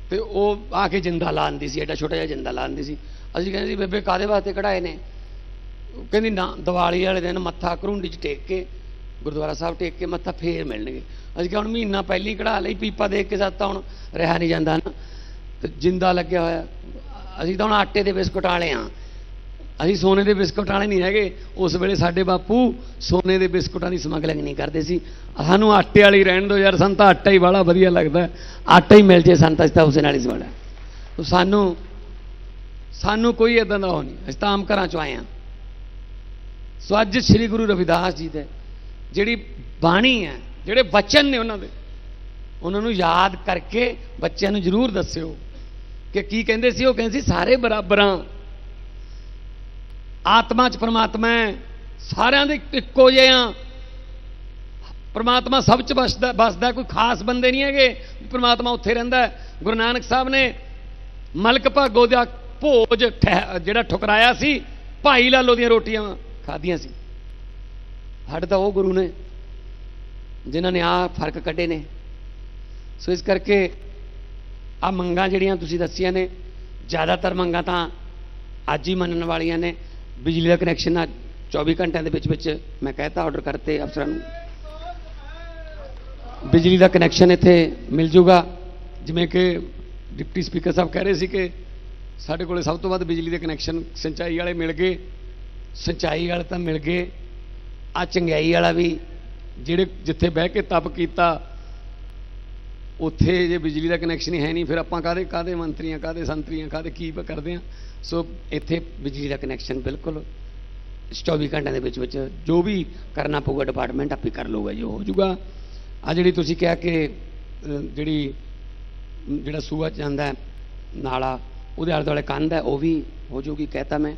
[SPEAKER 1] ਤੇ ਉਹ ਆ ਕੇ ਜਿੰਦਾ ਲਾਉਂਦੀ ਸੀ। ਐਡਾ ਛੋਟਾ ਜਿਹਾ ਜਿੰਦਾ ਲਾਉਂਦੀ ਸੀ। ਅਸੀਂ ਕਹਿੰਦੇ ਸੀ, ਬੇਬੇ ਕਾਦੇ ਵਾਸਤੇ ਕਢਾਏ ਨੇ? ਉਹ ਕਹਿੰਦੀ, ਨਾ, ਦੀਵਾਲੀ ਵਾਲੇ ਦਿਨ ਮੱਥਾ ਕਰੁੰਡੀ 'ਚ ਟੇਕ ਕੇ ਗੁਰਦੁਆਰਾ ਸਾਹਿਬ ਟੇਕ ਕੇ ਮੱਥਾ ਫੇਰ ਮਿਲਣਗੇ। ਅਸੀਂ ਕਿਹਾ ਹੁਣ ਮਹੀਨਾ ਪਹਿਲੀ ਕਢਾ ਲਈ, ਪੀਪਾ ਦੇਖ ਕੇ ਸਾਥ ਤਾਂ ਹੁਣ ਰਿਹਾ ਨਹੀਂ ਜਾਂਦਾ ਨਾ। ਤੇ ਜਿੰਦਾ ਲੱਗਿਆ ਹੋਇਆ। ਅਸੀਂ ਤਾਂ ਹੁਣ ਆਟੇ ਦੇ ਬਿਸਕੁਟ ਵਾਲੇ ਆ ਅਸੀਂ ਸੋਨੇ ਦੇ ਬਿਸਕੁਟ ਵਾਲੇ ਨਹੀਂ ਹੈਗੇ। ਉਸ ਵੇਲੇ ਸਾਡੇ ਬਾਪੂ ਸੋਨੇ ਦੇ ਬਿਸਕੁਟਾਂ ਦੀ ਸਮਗਲਿੰਗ ਨਹੀਂ ਕਰਦੇ ਸੀ। ਸਾਨੂੰ ਆਟੇ ਵਾਲੀ ਰਹਿਣ ਦਿਓ ਯਾਰ, ਸਾਨੂੰ ਤਾਂ ਆਟਾ ਹੀ ਬਾਹਲਾ ਵਧੀਆ ਲੱਗਦਾ। ਆਟਾ ਹੀ ਮਿਲ ਜੇ ਸਾਨੂੰ ਤਾਂ ਅਸੀਂ ਤਾਂ ਉਸੇ ਨਾਲ ਹੀ ਸਵਾੜਾ ਤੋ ਸਾਨੂੰ ਸਾਨੂੰ ਕੋਈ ਇਦਾਂ ਦਾ ਉਹ ਨਹੀਂ। ਅਸੀਂ ਤਾਂ ਆਮ ਘਰਾਂ ਚੋਂ ਆਏ ਹਾਂ। ਸੋ ਅੱਜ ਸ੍ਰੀ ਗੁਰੂ ਰਵਿਦਾਸ ਜੀ ਦੇ ਜਿਹੜੀ ਬਾਣੀ ਹੈ, ਜਿਹੜੇ ਵਚਨ ਨੇ ਉਹਨਾਂ ਦੇ, ਉਹਨਾਂ ਨੂੰ ਯਾਦ ਕਰਕੇ ਬੱਚਿਆਂ ਨੂੰ ਜ਼ਰੂਰ ਦੱਸਿਓ ਕਿ ਕੀ ਕਹਿੰਦੇ ਸੀ, ਉਹ ਕਹਿੰਦੇ ਸੀ, ਸਾਰੇ ਬਰਾਬਰਾਂ, ਆਤਮਾ ਚ ਪਰਮਾਤਮਾ ਹੈ, ਸਾਰਿਆਂ ਦੇ ਇੱਕੋ ਜਿਹੇ ਆ। ਪਰਮਾਤਮਾ ਸਭ ਚ ਵਸਦਾ ਵਸਦਾ, ਕੋਈ ਖਾਸ ਬੰਦੇ ਨਹੀਂ ਹੈਗੇ, ਪਰਮਾਤਮਾ ਉੱਥੇ ਰਹਿੰਦਾ ਗੁਰੂ ਨਾਨਕ ਸਾਹਿਬ ਨੇ ਮਲਕ ਭਾਗੋ ਦਾ ਭੋਜ ਠਹਿ- ਜਿਹੜਾ ਠੁਕਰਾਇਆ ਸੀ, ਭਾਈ ਲਾਲੋ ਦੀਆਂ ਰੋਟੀਆਂ ਖਾਧੀਆਂ ਸੀ। ਸਾਡੇ ਤਾਂ ਉਹ ਗੁਰੂ ਨੇ, ਜਿਨ੍ਹਾਂ ਨੇ ਆ ਫ਼ਰਕ ਕੱਢੇ ਨੇ। ਸੋ ਇਸ ਕਰਕੇ ਆ ਮੰਗਾਂ ਜਿਹੜੀਆਂ ਤੁਸੀਂ ਦੱਸੀਆਂ ਨੇ, ਜ਼ਿਆਦਾਤਰ ਮੰਗਾਂ ਤਾਂ ਅੱਜ ਹੀ ਮੰਨਣ ਵਾਲੀਆਂ ਨੇ। ਬਿਜਲੀ ਦਾ ਕਨੈਕਸ਼ਨ ਆ 24 ਘੰਟਿਆਂ ਦੇ ਵਿੱਚ ਵਿੱਚ ਮੈਂ ਕਹਿਤਾ ਆਰਡਰ ਕਰਤੇ ਅਫਸਰਾਂ ਨੂੰ। ਬਿਜਲੀ ਦਾ ਕਨੈਕਸ਼ਨ ਇੱਥੇ ਮਿਲ ਜੂਗਾ। ਜਿਵੇਂ ਕਿ ਡਿਪਟੀ ਸਪੀਕਰ ਸਾਹਿਬ ਕਹਿ ਰਹੇ ਸੀ ਕਿ ਸਾਡੇ ਕੋਲੇ ਸਭ ਤੋਂ ਵੱਧ ਬਿਜਲੀ ਦੇ ਕਨੈਕਸ਼ਨ ਸਿੰਚਾਈ ਵਾਲੇ ਮਿਲ ਗਏ। ਸਿੰਚਾਈ ਵਾਲੇ ਤਾਂ ਮਿਲ ਗਏ। ਆ ਚੰਗਿਆਈ ਵਾਲਾ ਵੀ ਜਿਹੜੇ ਜਿੱਥੇ ਬਹਿ ਕੇ ਤਪ ਕੀਤਾ, ਉੱਥੇ ਜੇ ਬਿਜਲੀ ਦਾ ਕਨੈਕਸ਼ਨ ਹੀ ਹੈ ਨਹੀਂ, ਫਿਰ ਆਪਾਂ ਕਾਦੇ ਕਾਦੇ ਮੰਤਰੀਆਂ ਕਾਦੇ ਸੰਤਰੀਆਂ ਕਾਦੇ ਕੀ ਕਰਦੇ ਆ? ਸੋ ਇੱਥੇ ਬਿਜਲੀ ਦਾ ਕਨੈਕਸ਼ਨ ਬਿਲਕੁਲ 24 ਘੰਟਿਆਂ ਦੇ ਵਿੱਚ ਵਿੱਚ ਜੋ ਵੀ ਕਰਨਾ ਪਊਗਾ ਡਿਪਾਰਟਮੈਂਟ ਆਪੇ ਕਰ ਲਊਗਾ ਜੋ ਹੋ ਜਾਊਗਾ। ਆ ਜਿਹੜੀ ਤੁਸੀਂ ਕਿਹਾ ਕਿ ਜਿਹੜੀ, ਜਿਹੜਾ ਸੂਆ ਜਾਂਦਾ ਨਾਲਾ, ਉਹਦੇ ਆਲੇ ਦੁਆਲੇ ਕੰਧ ਹੈ, ਉਹ ਵੀ ਹੋ ਜਾਊਗੀ ਕਹਿਤਾ ਮੈਂ।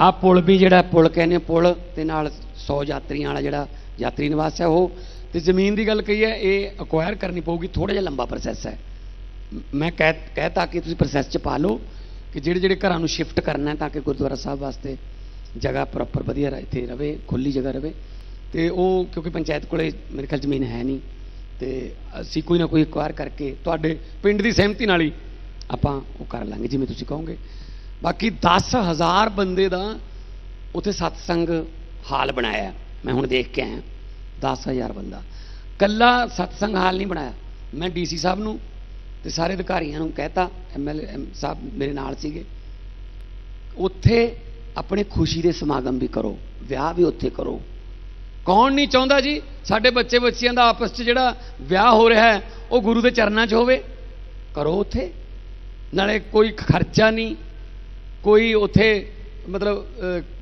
[SPEAKER 1] ਆ ਪੁਲ ਵੀ ਜਿਹੜਾ ਪੁਲ ਕਹਿੰਦੇ ਆ, ਪੁਲ ਤੇ ਨਾਲ 100 ਯਾਤਰੀਆਂ ਵਾਲਾ ਜਿਹੜਾ ਯਾਤਰੀ ਨਿਵਾਸ ਹੈ ਉਹ। ਤੇ ਜ਼ਮੀਨ ਦੀ ਗੱਲ ਕਹੀ ਹੈ ਇਹ ਅਕਵਾਇਰ ਕਰਨੀ ਪਊਗੀ ਥੋੜਾ ਜਿਹਾ ਲੰਬਾ ਪ੍ਰੋਸੈਸ ਹੈ। ਮੈਂ ਕਹਿ ਕਹਿਤਾ ਕਿ ਤੁਸੀਂ ਪ੍ਰੋਸੈਸ ਚ ਪਾ ਲਓ ਕਿ ਜਿਹੜੇ ਜਿਹੜੇ ਘਰਾਂ ਨੂੰ ਸ਼ਿਫਟ ਕਰਨਾ ਹੈ ਤਾਂ ਕਿ ਗੁਰਦੁਆਰਾ ਸਾਹਿਬ ਵਾਸਤੇ ਜਗ੍ਹਾ ਪ੍ਰੋਪਰ ਵਧੀਆ ਇੱਥੇ ਰਵੇ ਖੁੱਲੀ ਜਗ੍ਹਾ ਰਵੇ। ਤੇ ਉਹ ਕਿਉਂਕਿ ਪੰਚਾਇਤ ਕੋਲੇ ਮੇਰੇ ਖਿਆਲ ਜ਼ਮੀਨ ਹੈ ਨਹੀਂ। ਤੇ ਅਸੀਂ ਕੋਈ ਨਾ ਕੋਈ ਅਕਵਾਇਰ ਕਰਕੇ ਤੁਹਾਡੇ ਪਿੰਡ ਦੀ ਸਹਿਮਤੀ ਨਾਲ ਹੀ ਆਪਾਂ ਉਹ ਕਰ ਲਾਂਗੇ ਜਿਵੇਂ ਤੁਸੀਂ ਕਹੋਗੇ। ਬਾਕੀ 10000 ਬੰਦੇ ਦਾ ਉੱਥੇ ਸਤਸੰਗ ਹਾਲ ਬਣਾਇਆ ਮੈਂ ਹੁਣ ਦੇਖ ਕੇ ਆਇਆ। 10000 ਬੰਦਾ। ਕੱਲਾ ਸਤਸੰਗ ਹਾਲ ਨਹੀਂ ਬਣਾਇਆ। ਮੈਂ ਡੀਸੀ ਸਾਹਿਬ ਨੂੰ ਤੇ ਸਾਰੇ ਅਧਿਕਾਰੀਆਂ ਨੂੰ ਕਹਿਤਾ ਐਮਐਲਏ ਸਾਹਿਬ ਮੇਰੇ ਨਾਲ ਸੀਗੇ। ਉੱਥੇ ਆਪਣੇ ਖੁਸ਼ੀ ਦੇ ਸਮਾਗਮ ਵੀ ਕਰੋ, ਵਿਆਹ ਵੀ ਉੱਥੇ ਕਰੋ। ਕੌਣ ਨਹੀਂ ਚਾਹੁੰਦਾ ਜੀ, ਸਾਡੇ ਬੱਚੇ ਬੱਚਿਆਂ ਦਾ ਆਪਸ 'ਚ ਜਿਹੜਾ ਵਿਆਹ ਹੋ ਰਿਹਾ ਹੈ, ਉਹ ਗੁਰੂ ਦੇ ਚਰਨਾਂ 'ਚ ਹੋਵੇ। ਕਰੋ ਉੱਥੇ। ਨਾਲੇ ਕੋਈ ਖਰਚਾ ਨਹੀਂ। ਕੋਈ ਉੱਥੇ ਮਤਲਬ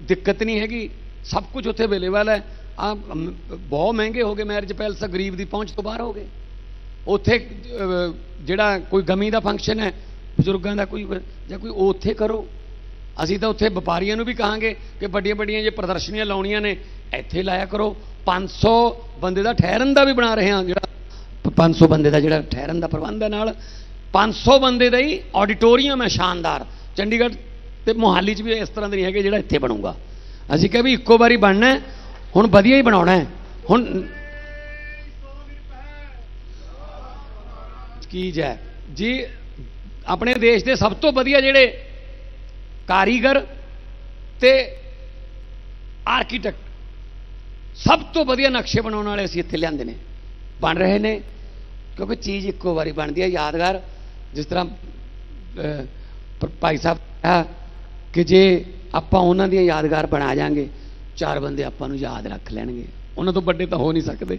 [SPEAKER 1] ਦਿੱਕਤ ਨਹੀਂ ਹੈਗੀ। ਸਭ ਕੁਝ ਉੱਥੇ ਅਵੇਲੇਬਲ ਹੈ। ਆ ਬਹੁਤ ਮਹਿੰਗੇ ਹੋ ਗਏ ਮੈਰਿਜ ਪੈਲਸ, ਗਰੀਬ ਦੀ ਪਹੁੰਚ ਤੋਂ ਬਾਹਰ ਹੋ ਗਏ। ਉੱਥੇ ਜਿਹੜਾ ਕੋਈ ਗਮੀ ਦਾ ਫੰਕਸ਼ਨ ਹੈ, ਬਜ਼ੁਰਗਾਂ ਦਾ ਕੋਈ ਜਾਂ ਕੋਈ ਉੱਥੇ ਕਰੋ। ਅਸੀਂ ਤਾਂ ਉੱਥੇ ਵਪਾਰੀਆਂ ਨੂੰ ਵੀ ਕਹਾਂਗੇ ਕਿ ਵੱਡੀਆਂ ਵੱਡੀਆਂ ਜੇ ਪ੍ਰਦਰਸ਼ਨੀਆਂ ਲਾਉਣੀਆਂ ਨੇ, ਇੱਥੇ ਲਾਇਆ ਕਰੋ। 500 ਬੰਦੇ ਦਾ ਠਹਿਰਨ ਦਾ ਵੀ ਬਣਾ ਰਹੇ ਹਾਂ ਜਿਹੜਾ ਪ- 500 ਬੰਦੇ ਦਾ ਜਿਹੜਾ ਠਹਿਰਨ ਦਾ ਪ੍ਰਬੰਧ ਹੈ ਨਾਲ। 500 ਬੰਦੇ ਦਾ ਹੀ ਆਡੀਟੋਰੀਅਮ ਹੈ, ਸ਼ਾਨਦਾਰ। ਚੰਡੀਗੜ੍ਹ ਤੇ ਮੋਹਾਲੀ 'ਚ ਵੀ ਇਸ ਤਰ੍ਹਾਂ ਦੇ ਨਹੀਂ ਹੈਗੇ ਜਿਹੜਾ ਇੱਥੇ ਬਣੂਗਾ। ਅਸੀਂ ਕਿਹਾ ਵੀ ਇੱਕੋ ਵਾਰੀ ਬਣਨਾ ਹੁਣ ਵਧੀਆ ਹੀ ਬਣਾਉਣਾ ਹੁਣ ਕੀ ਜੈ? ਜੀ, ਆਪਣੇ ਦੇਸ਼ ਦੇ ਸਭ ਤੋਂ ਵਧੀਆ ਜਿਹੜੇ ਕਾਰੀਗਰ ਤੇ ਆਰਕੀਟੈਕਟ, ਸਭ ਤੋਂ ਵਧੀਆ ਨਕਸ਼ੇ ਬਣਾਉਣ ਵਾਲੇ ਅਸੀਂ ਇੱਥੇ ਲਿਆਂਦੇ ਨੇ। ਬਣ ਰਹੇ ਨੇ, ਕਿਉਂਕਿ ਚੀਜ਼ ਇੱਕੋ ਵਾਰੀ ਬਣਦੀ ਹੈ, ਯਾਦਗਾਰ। ਜਿਸ ਤਰ੍ਹਾਂ ਭਾਈ ਸਾਹਿਬ ਕਿਹਾ ਕਿ ਜੇ ਆਪਾਂ ਉਹਨਾਂ ਦੀਆਂ ਯਾਦਗਾਰ ਬਣਾ ਜਾਾਂਗੇ, ਚਾਰ ਬੰਦੇ ਆਪਾਂ ਨੂੰ ਯਾਦ ਰੱਖ ਲੈਣਗੇ। ਉਹਨਾਂ ਤੋਂ ਵੱਡੇ ਤਾਂ ਹੋ ਨਹੀਂ ਸਕਦੇ।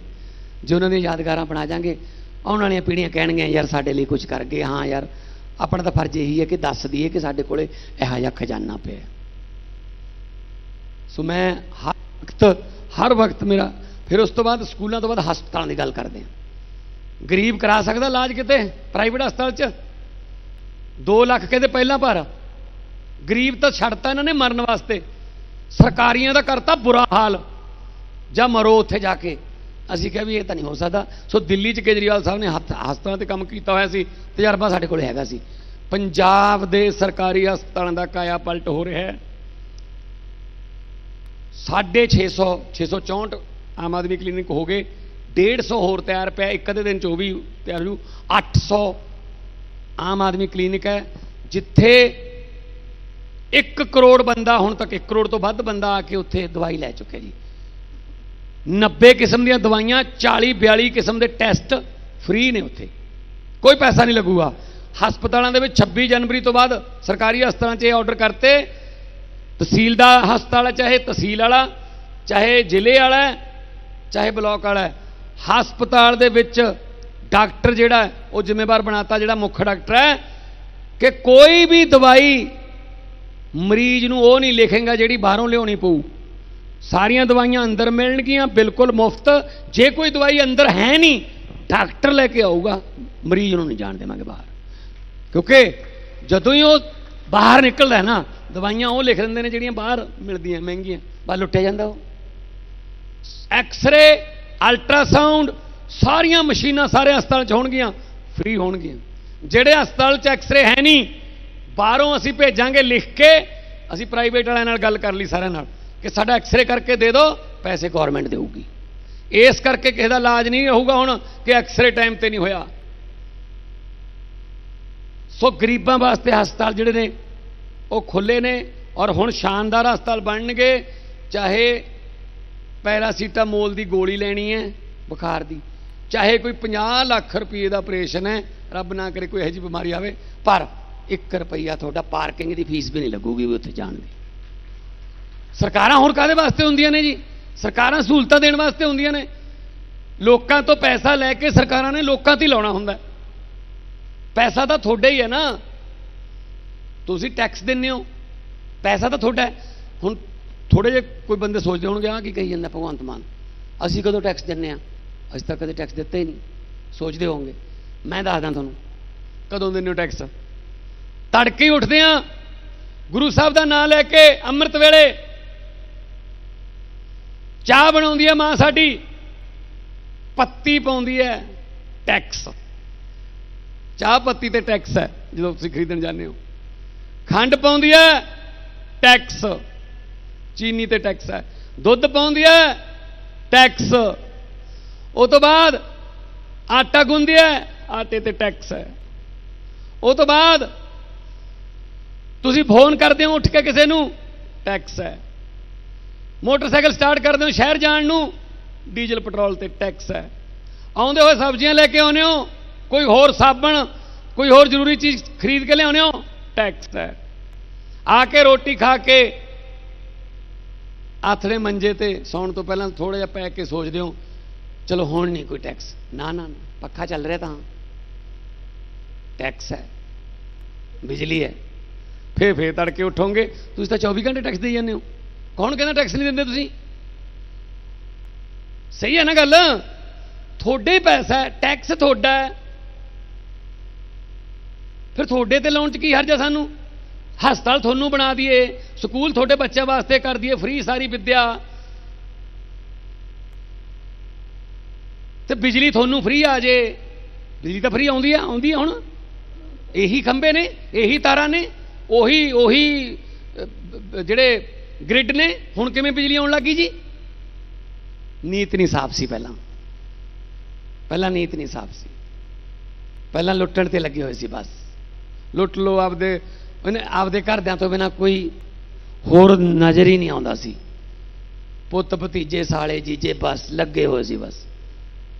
[SPEAKER 1] ਜੇ ਉਹਨਾਂ ਦੀਆਂ ਯਾਦਗਾਰਾਂ ਬਣਾ ਜਾਾਂਗੇ, ਆਉਣ ਵਾਲੀਆਂ ਪੀੜ੍ਹੀਆਂ ਕਹਿਣਗੀਆਂ, ਯਾਰ ਸਾਡੇ ਲਈ ਕੁਝ ਕਰ ਗਏ। ਹਾਂ ਯਾਰ, ਆਪਣਾ ਤਾਂ ਫਰਜ਼ ਇਹੀ ਹੈ ਕਿ ਦੱਸ ਦਈਏ ਕਿ ਸਾਡੇ ਕੋਲੇ ਇਹੋ ਜਿਹਾ ਖਜ਼ਾਨਾ ਪਿਆ ਸੋ ਮੈਂ ਹਰ ਵਕਤ ਹਰ ਵਕਤ ਮੇਰਾ, ਫਿਰ ਉਸ ਤੋਂ ਬਾਅਦ ਸਕੂਲਾਂ ਤੋਂ ਬਾਅਦ ਹਸਪਤਾਲਾਂ ਦੀ ਗੱਲ ਕਰਦੇ ਹਾਂ। ਗਰੀਬ ਕਰਾ ਸਕਦਾ ਇਲਾਜ ਕਿਤੇ? ਪ੍ਰਾਈਵੇਟ ਹਸਪਤਾਲ 'ਚ? 2 ਲੱਖ ਕਹਿੰਦੇ ਪਹਿਲਾਂ ਭਰ ਗਰੀਬ ਤਾਂ ਛੱਡਤਾ ਇਹਨਾਂ ਨੇ ਮਰਨ ਵਾਸਤੇ। ਸਰਕਾਰੀਆਂ ਦਾ ਕਰਤਾ ਬੁਰਾ ਹਾਲ। ਜਾਂ ਮਰੋ ਉੱਥੇ ਜਾ ਕੇ। ਅਸੀਂ ਕਿਹਾ ਵੀ ਇਹ ਤਾਂ ਨਹੀਂ ਹੋ ਸਕਦਾ। ਸੋ ਦਿੱਲੀ 'ਚ ਕੇਜਰੀਵਾਲ ਸਾਹਿਬ ਨੇ ਹੱਥ ਹਸਪਤਾਲਾਂ ਤੇ ਕੰਮ ਕੀਤਾ ਹੋਇਆ ਸੀ। ਤਜਰਬਾ ਸਾਡੇ ਕੋਲ ਹੈਗਾ ਸੀ। ਪੰਜਾਬ ਦੇ ਸਰਕਾਰੀ ਹਸਪਤਾਲਾਂ ਦਾ ਕਾਇਆ ਪਲਟ ਹੋ ਰਿਹਾ ਹੈ। 650 664 ਆਮ ਆਦਮੀ ਕਲੀਨਿਕ ਹੋ ਗਏ। 150 ਹੋਰ ਤਿਆਰ ਪਿਆ। ਇੱਕ ਅੱਧੇ ਦਿਨ ਚ ਉਹ ਵੀ ਤਿਆਰ ਹੋ 800 ਆਮ ਆਦਮੀ ਕਲੀਨਿਕ ਹੈ। ਜਿੱਥੇ 1 ਕਰੋੜ ਬੰਦਾ, ਹੁਣ ਤੱਕ 1 ਕਰੋੜ ਤੋਂ ਵੱਧ ਬੰਦਾ ਆ ਕੇ ਉੱਥੇ ਦਵਾਈ ਲੈ ਚੁੱਕਿਆ ਜੀ। 90 ਕਿਸਮ ਦੀਆਂ ਦਵਾਈਆਂ 40 42 ਕਿਸਮ ਦੇ ਟੈਸਟ ਫ੍ਰੀ ਨੇ ਉੱਥੇ। ਕੋਈ ਪੈਸਾ ਨਹੀਂ ਲੱਗੂਗਾ। ਹਸਪਤਾਲਾਂ ਦੇ ਵਿੱਚ 26 ਜਨਵਰੀ ਤੋਂ ਬਾਅਦ ਸਰਕਾਰੀ ਹਸਪਤਾਲਾਂ 'ਚ ਇਹ ਆਰਡਰ ਕਰਤੇ। ਤਹਿਸੀਲ ਦਾ ਹਸਪਤਾਲ ਹੈ, ਚਾਹੇ ਤਹਿਸੀਲ ਵਾਲਾ, ਚਾਹੇ ਜ਼ਿਲ੍ਹੇ ਵਾਲਾ ਚਾਹੇ ਬਲਾਕ ਵਾਲਾ ਹਸਪਤਾਲ ਦੇ ਵਿੱਚ ਡਾਕਟਰ ਜਿਹੜਾ ਉਹ ਜ਼ਿੰਮੇਵਾਰ ਬਣਾਤਾ ਜਿਹੜਾ ਮੁੱਖ ਡਾਕਟਰ ਹੈ ਕਿ ਕੋਈ ਵੀ ਦਵਾਈ ਮਰੀਜ਼ ਨੂੰ ਉਹ ਨਹੀਂ ਲਿਖੇਗਾ ਜਿਹੜੀ ਬਾਹਰੋਂ ਲਿਆਉਣੀ ਪਊ। ਸਾਰੀਆਂ ਦਵਾਈਆਂ ਅੰਦਰ ਮਿਲਣਗੀਆਂ, ਬਿਲਕੁਲ ਮੁਫਤ। ਜੇ ਕੋਈ ਦਵਾਈ ਅੰਦਰ ਹੈ ਨਹੀਂ, ਡਾਕਟਰ ਲੈ ਕੇ ਆਊਗਾ। ਮਰੀਜ਼ ਨੂੰ ਨਹੀਂ ਜਾਣ ਦੇਵਾਂਗੇ ਬਾਹਰ। ਕਿਉਂਕਿ ਜਦੋਂ ਹੀ ਉਹ ਬਾਹਰ ਨਿਕਲਦਾ ਨਾ, ਦਵਾਈਆਂ ਉਹ ਲਿਖ ਦਿੰਦੇ ਨੇ ਜਿਹੜੀਆਂ ਬਾਹਰ ਮਿਲਦੀਆਂ, ਮਹਿੰਗੀਆਂ। ਬਾਹਰ ਲੁੱਟਿਆ ਜਾਂਦਾ ਉਹ। ਐਕਸ-ਰੇ ਅਲਟਰਾਸਾਊਂਡ ਸਾਰੀਆਂ ਮਸ਼ੀਨਾਂ ਸਾਰੇ ਹਸਪਤਾਲ 'ਚ ਹੋਣਗੀਆਂ ਫ੍ਰੀ ਹੋਣਗੀਆਂ। ਜਿਹੜੇ ਹਸਪਤਾਲ 'ਚ ਐਕਸ-ਰੇ ਹੈ ਨਹੀਂ ਬਾਹਰੋਂ ਅਸੀਂ ਭੇਜਾਂਗੇ ਲਿਖ ਕੇ, ਅਸੀਂ ਪ੍ਰਾਈਵੇਟ ਵਾਲਿਆਂ ਨਾਲ ਗੱਲ ਕਰ ਲਈ ਸਾਰਿਆਂ ਨਾਲ ਕਿ ਸਾਡਾ ਐਕਸ-ਰੇ ਕਰਕੇ ਦੇ ਦਿਓ, ਪੈਸੇ ਗਵਰਨਮੈਂਟ ਦੇਊਗੀ। ਇਸ ਕਰਕੇ ਕਿਸੇ ਦਾ ਇਲਾਜ ਨਹੀਂ ਹੋਊਗਾ ਹੁਣ ਕਿ ਐਕਸ-ਰੇ ਟਾਈਮ ਤੇ ਨਹੀਂ ਹੋਇਆ। ਸੋ ਗਰੀਬਾਂ ਵਾਸਤੇ ਹਸਪਤਾਲ ਜਿਹੜੇ ਨੇ, ਉਹ ਖੁੱਲੇ ਨੇ ਔਰ ਹੁਣ ਸ਼ਾਨਦਾਰ ਹਸਪਤਾਲ ਬਣਨਗੇ, ਚਾਹੇ ਪੈਰਾਸੀਟਾਮੋਲ ਦੀ ਗੋਲੀ ਲੈਣੀ ਹੈ, ਬੁਖਾਰ ਦੀ, ਚਾਹੇ ਕੋਈ 50 ਲੱਖ ਰੁਪਏ ਦਾ ਆਪਰੇਸ਼ਨ ਹੈ, ਰੱਬ ਨਾ ਕਰੇ ਕੋਈ ਇਹੋ ਜਿਹੀ ਬਿਮਾਰੀ ਆਵੇ, ਪਰ 1 ਰੁਪਈਆ ਤੁਹਾਡਾ ਪਾਰਕਿੰਗ ਦੀ ਫੀਸ ਵੀ ਨਹੀਂ ਲੱਗੂਗੀ ਵੀ ਉੱਥੇ ਜਾਣ ਦੀ। ਸਰਕਾਰਾਂ ਹੋਰ ਕਾਦੇ ਵਾਸਤੇ ਹੁੰਦੀਆਂ ਨੇ ਜੀ? ਸਰਕਾਰਾਂ ਸਹੂਲਤਾਂ ਦੇਣ ਵਾਸਤੇ ਹੁੰਦੀਆਂ ਨੇ। ਲੋਕਾਂ ਤੋਂ ਪੈਸਾ ਲੈ ਕੇ ਸਰਕਾਰਾਂ ਨੇ ਲੋਕਾਂ ਤੇ ਹੀ ਲਾਉਣਾ ਹੁੰਦਾ। ਪੈਸਾ ਤਾਂ ਤੁਹਾਡਾ ਹੀ ਹੈ ਨਾ। ਤੁਸੀਂ ਟੈਕਸ ਦਿੰਦੇ ਹੋ। ਪੈਸਾ ਤਾਂ ਤੁਹਾਡਾ ਹੁਣ ਥੋੜੇ ਜਿਹੇ ਕੋਈ ਬੰਦੇ ਸੋਚਦੇ ਹੋਣਗੇ ਆ ਕੀ ਕਹੀ ਜਾਂਦਾ ਭਗਵੰਤ ਮਾਨ? ਅਸੀਂ ਕਦੋਂ ਟੈਕਸ ਦਿੰਨੇ ਆ ਅਸੀਂ ਤਾਂ ਕਦੇ ਟੈਕਸ ਦਿੱਤੇ ਹੀ ਨਹੀਂ। ਸੋਚਦੇ ਹੋਵੋਗੇ ਮੈਂ ਦੱਸਦਾ ਤੁਹਾਨੂੰ, ਕਦੋਂ ਦਿੰਦੇ ਹੋ ਟੈਕਸ ਤੜਕੇ ਉੱਠਦੇ ਆ ਗੁਰੂ ਸਾਹਿਬ ਦਾ ਨਾਮ ਲੈ ਕੇ ਅੰਮ੍ਰਿਤ ਵੇਲੇ ਚਾਹ ਬਣਾਉਂਦੀ ਹੈ ਮਾਂ ਸਾਡੀ। ਪੱਤੀ ਪਾਉਂਦੀ ਹੈ ਟੈਕਸ। ਚਾਹ ਪੱਤੀ ਤੇ ਟੈਕਸ ਹੈ, ਜਦੋਂ ਤੁਸੀਂ ਖਰੀਦਣ ਜਾਂਦੇ ਹੋ। ਖੰਡ ਪਾਉਂਦੀ ਹੈ ਟੈਕਸ। ਚੀਨੀ ਤੇ ਟੈਕਸ ਹੈ। ਦੁੱਧ ਪਾਉਂਦੀ ਹੈ ਟੈਕਸ। ਉਹ ਤੋਂ ਬਾਅਦ ਆਟਾ ਗੁੰਦੀ ਹੈ, ਆਟੇ ਤੇ ਟੈਕਸ ਹੈ। ਉਹ ਤੋਂ ਬਾਅਦ ਤੁਸੀਂ ਫੋਨ ਕਰਦੇ ਹੋ ਉੱਠ ਕੇ ਕਿਸੇ ਨੂੰ ਟੈਕਸ ਹੈ। ਮੋਟਰਸਾਈਕਲ ਸਟਾਰਟ ਕਰਦੇ ਹੋ ਸ਼ਹਿਰ ਜਾਣ ਨੂੰ ਡੀਜ਼ਲ ਪੈਟਰੋਲ ਤੇ ਟੈਕਸ ਹੈ। ਆਉਂਦੇ ਹੋਏ ਸਬਜ਼ੀਆਂ ਲੈ ਕੇ ਆਉਂਦੇ ਹੋ ਕੋਈ ਹੋਰ ਸਾਬਣ ਕੋਈ ਹੋਰ ਜ਼ਰੂਰੀ ਚੀਜ਼ ਖਰੀਦ ਕੇ ਲਿਆਉਂਦੇ ਹੋ ਟੈਕਸ ਹੈ। ਆ ਕੇ ਰੋਟੀ ਖਾ ਕੇ ਆਥੜੇ ਮੰਜੇ ਤੇ ਸੌਣ ਤੋਂ ਪਹਿਲਾਂ ਥੋੜਾ ਜਿਹਾ ਪੈ ਕੇ ਸੋਚਦੇ ਹੋ ਚਲੋ ਹੁਣ ਨਹੀਂ ਕੋਈ ਟੈਕਸ। ਨਾ ਨਾ, ਪੱਖਾ ਚੱਲ ਰਿਹਾ ਤਾਂ। ਟੈਕਸ ਹੈ। ਬਿਜਲੀ ਹੈ। ਫੇਰ ਫੇਰ ਤੜਕੇ ਉਠੋਗੇ। ਤੁਸੀਂ ਤਾਂ 24 ਘੰਟੇ ਟੈਕਸ ਦੇਈ ਜਾਂਦੇ ਹੋ। ਕੌਣ ਕਹਿੰਦਾ ਟੈਕਸ ਨਹੀਂ ਦਿੰਦੇ ਤੁਸੀਂ? ਸਹੀ ਹੈ ਨਾ ਗੱਲ? ਤੁਹਾਡੇ ਪੈਸਾ ਟੈਕਸ ਤੁਹਾਡਾ ਫਿਰ ਤੁਹਾਡੇ ਤੇ ਲਾਉਣ ਚ ਕੀ ਹਰਜ ਹੈ ਸਾਨੂੰ? ਹਸਪਤਾਲ ਤੁਹਾਨੂੰ ਬਣਾ ਦਈਏ, ਸਕੂਲ ਤੁਹਾਡੇ ਬੱਚਿਆਂ ਵਾਸਤੇ ਕਰ ਦਈਏ ਫ੍ਰੀ ਸਾਰੀ ਵਿੱਦਿਆ। ਤੇ ਬਿਜਲੀ ਤੁਹਾਨੂੰ ਫ੍ਰੀ ਆ ਜੇ। ਬਿਜਲੀ ਤਾਂ ਫ੍ਰੀ ਆਉਂਦੀ ਆ ਆਉਂਦੀ ਆ ਹੁਣ। ਇਹੀ ਖੰਭੇ ਨੇ, ਇਹੀ ਤਾਰਾਂ ਨੇ। ਉਹੀ ਉਹੀ ਜਿਹੜੇ ਗ੍ਰਿਡ ਨੇ, ਹੁਣ ਕਿਵੇਂ ਬਿਜਲੀ ਆਉਣ ਲੱਗੀ ਜੀ? ਨੀਤ ਨਹੀਂ ਸਾਫ਼ ਸੀ ਪਹਿਲਾਂ। ਪਹਿਲਾਂ ਨੀਤ ਨਹੀਂ ਸਾਫ਼ ਸੀ। ਪਹਿਲਾਂ ਲੁੱਟਣ ਤੇ ਲੱਗੇ ਹੋਏ ਸੀ ਬਸ। ਲੁੱਟ ਲੋ ਆਪਦੇ, ਉਹਨੇ ਆਪਦੇ ਘਰਦਿਆਂ ਤੋਂ ਬਿਨਾ ਕੋਈ ਹੋਰ ਨਜ਼ਰ ਹੀ ਨਹੀਂ ਆਉਂਦਾ ਸੀ। ਪੁੱਤ ਭਤੀਜੇ ਸਾਲੇ ਜੀਜੇ ਬਸ, ਲੱਗੇ ਹੋਏ ਸੀ ਬਸ।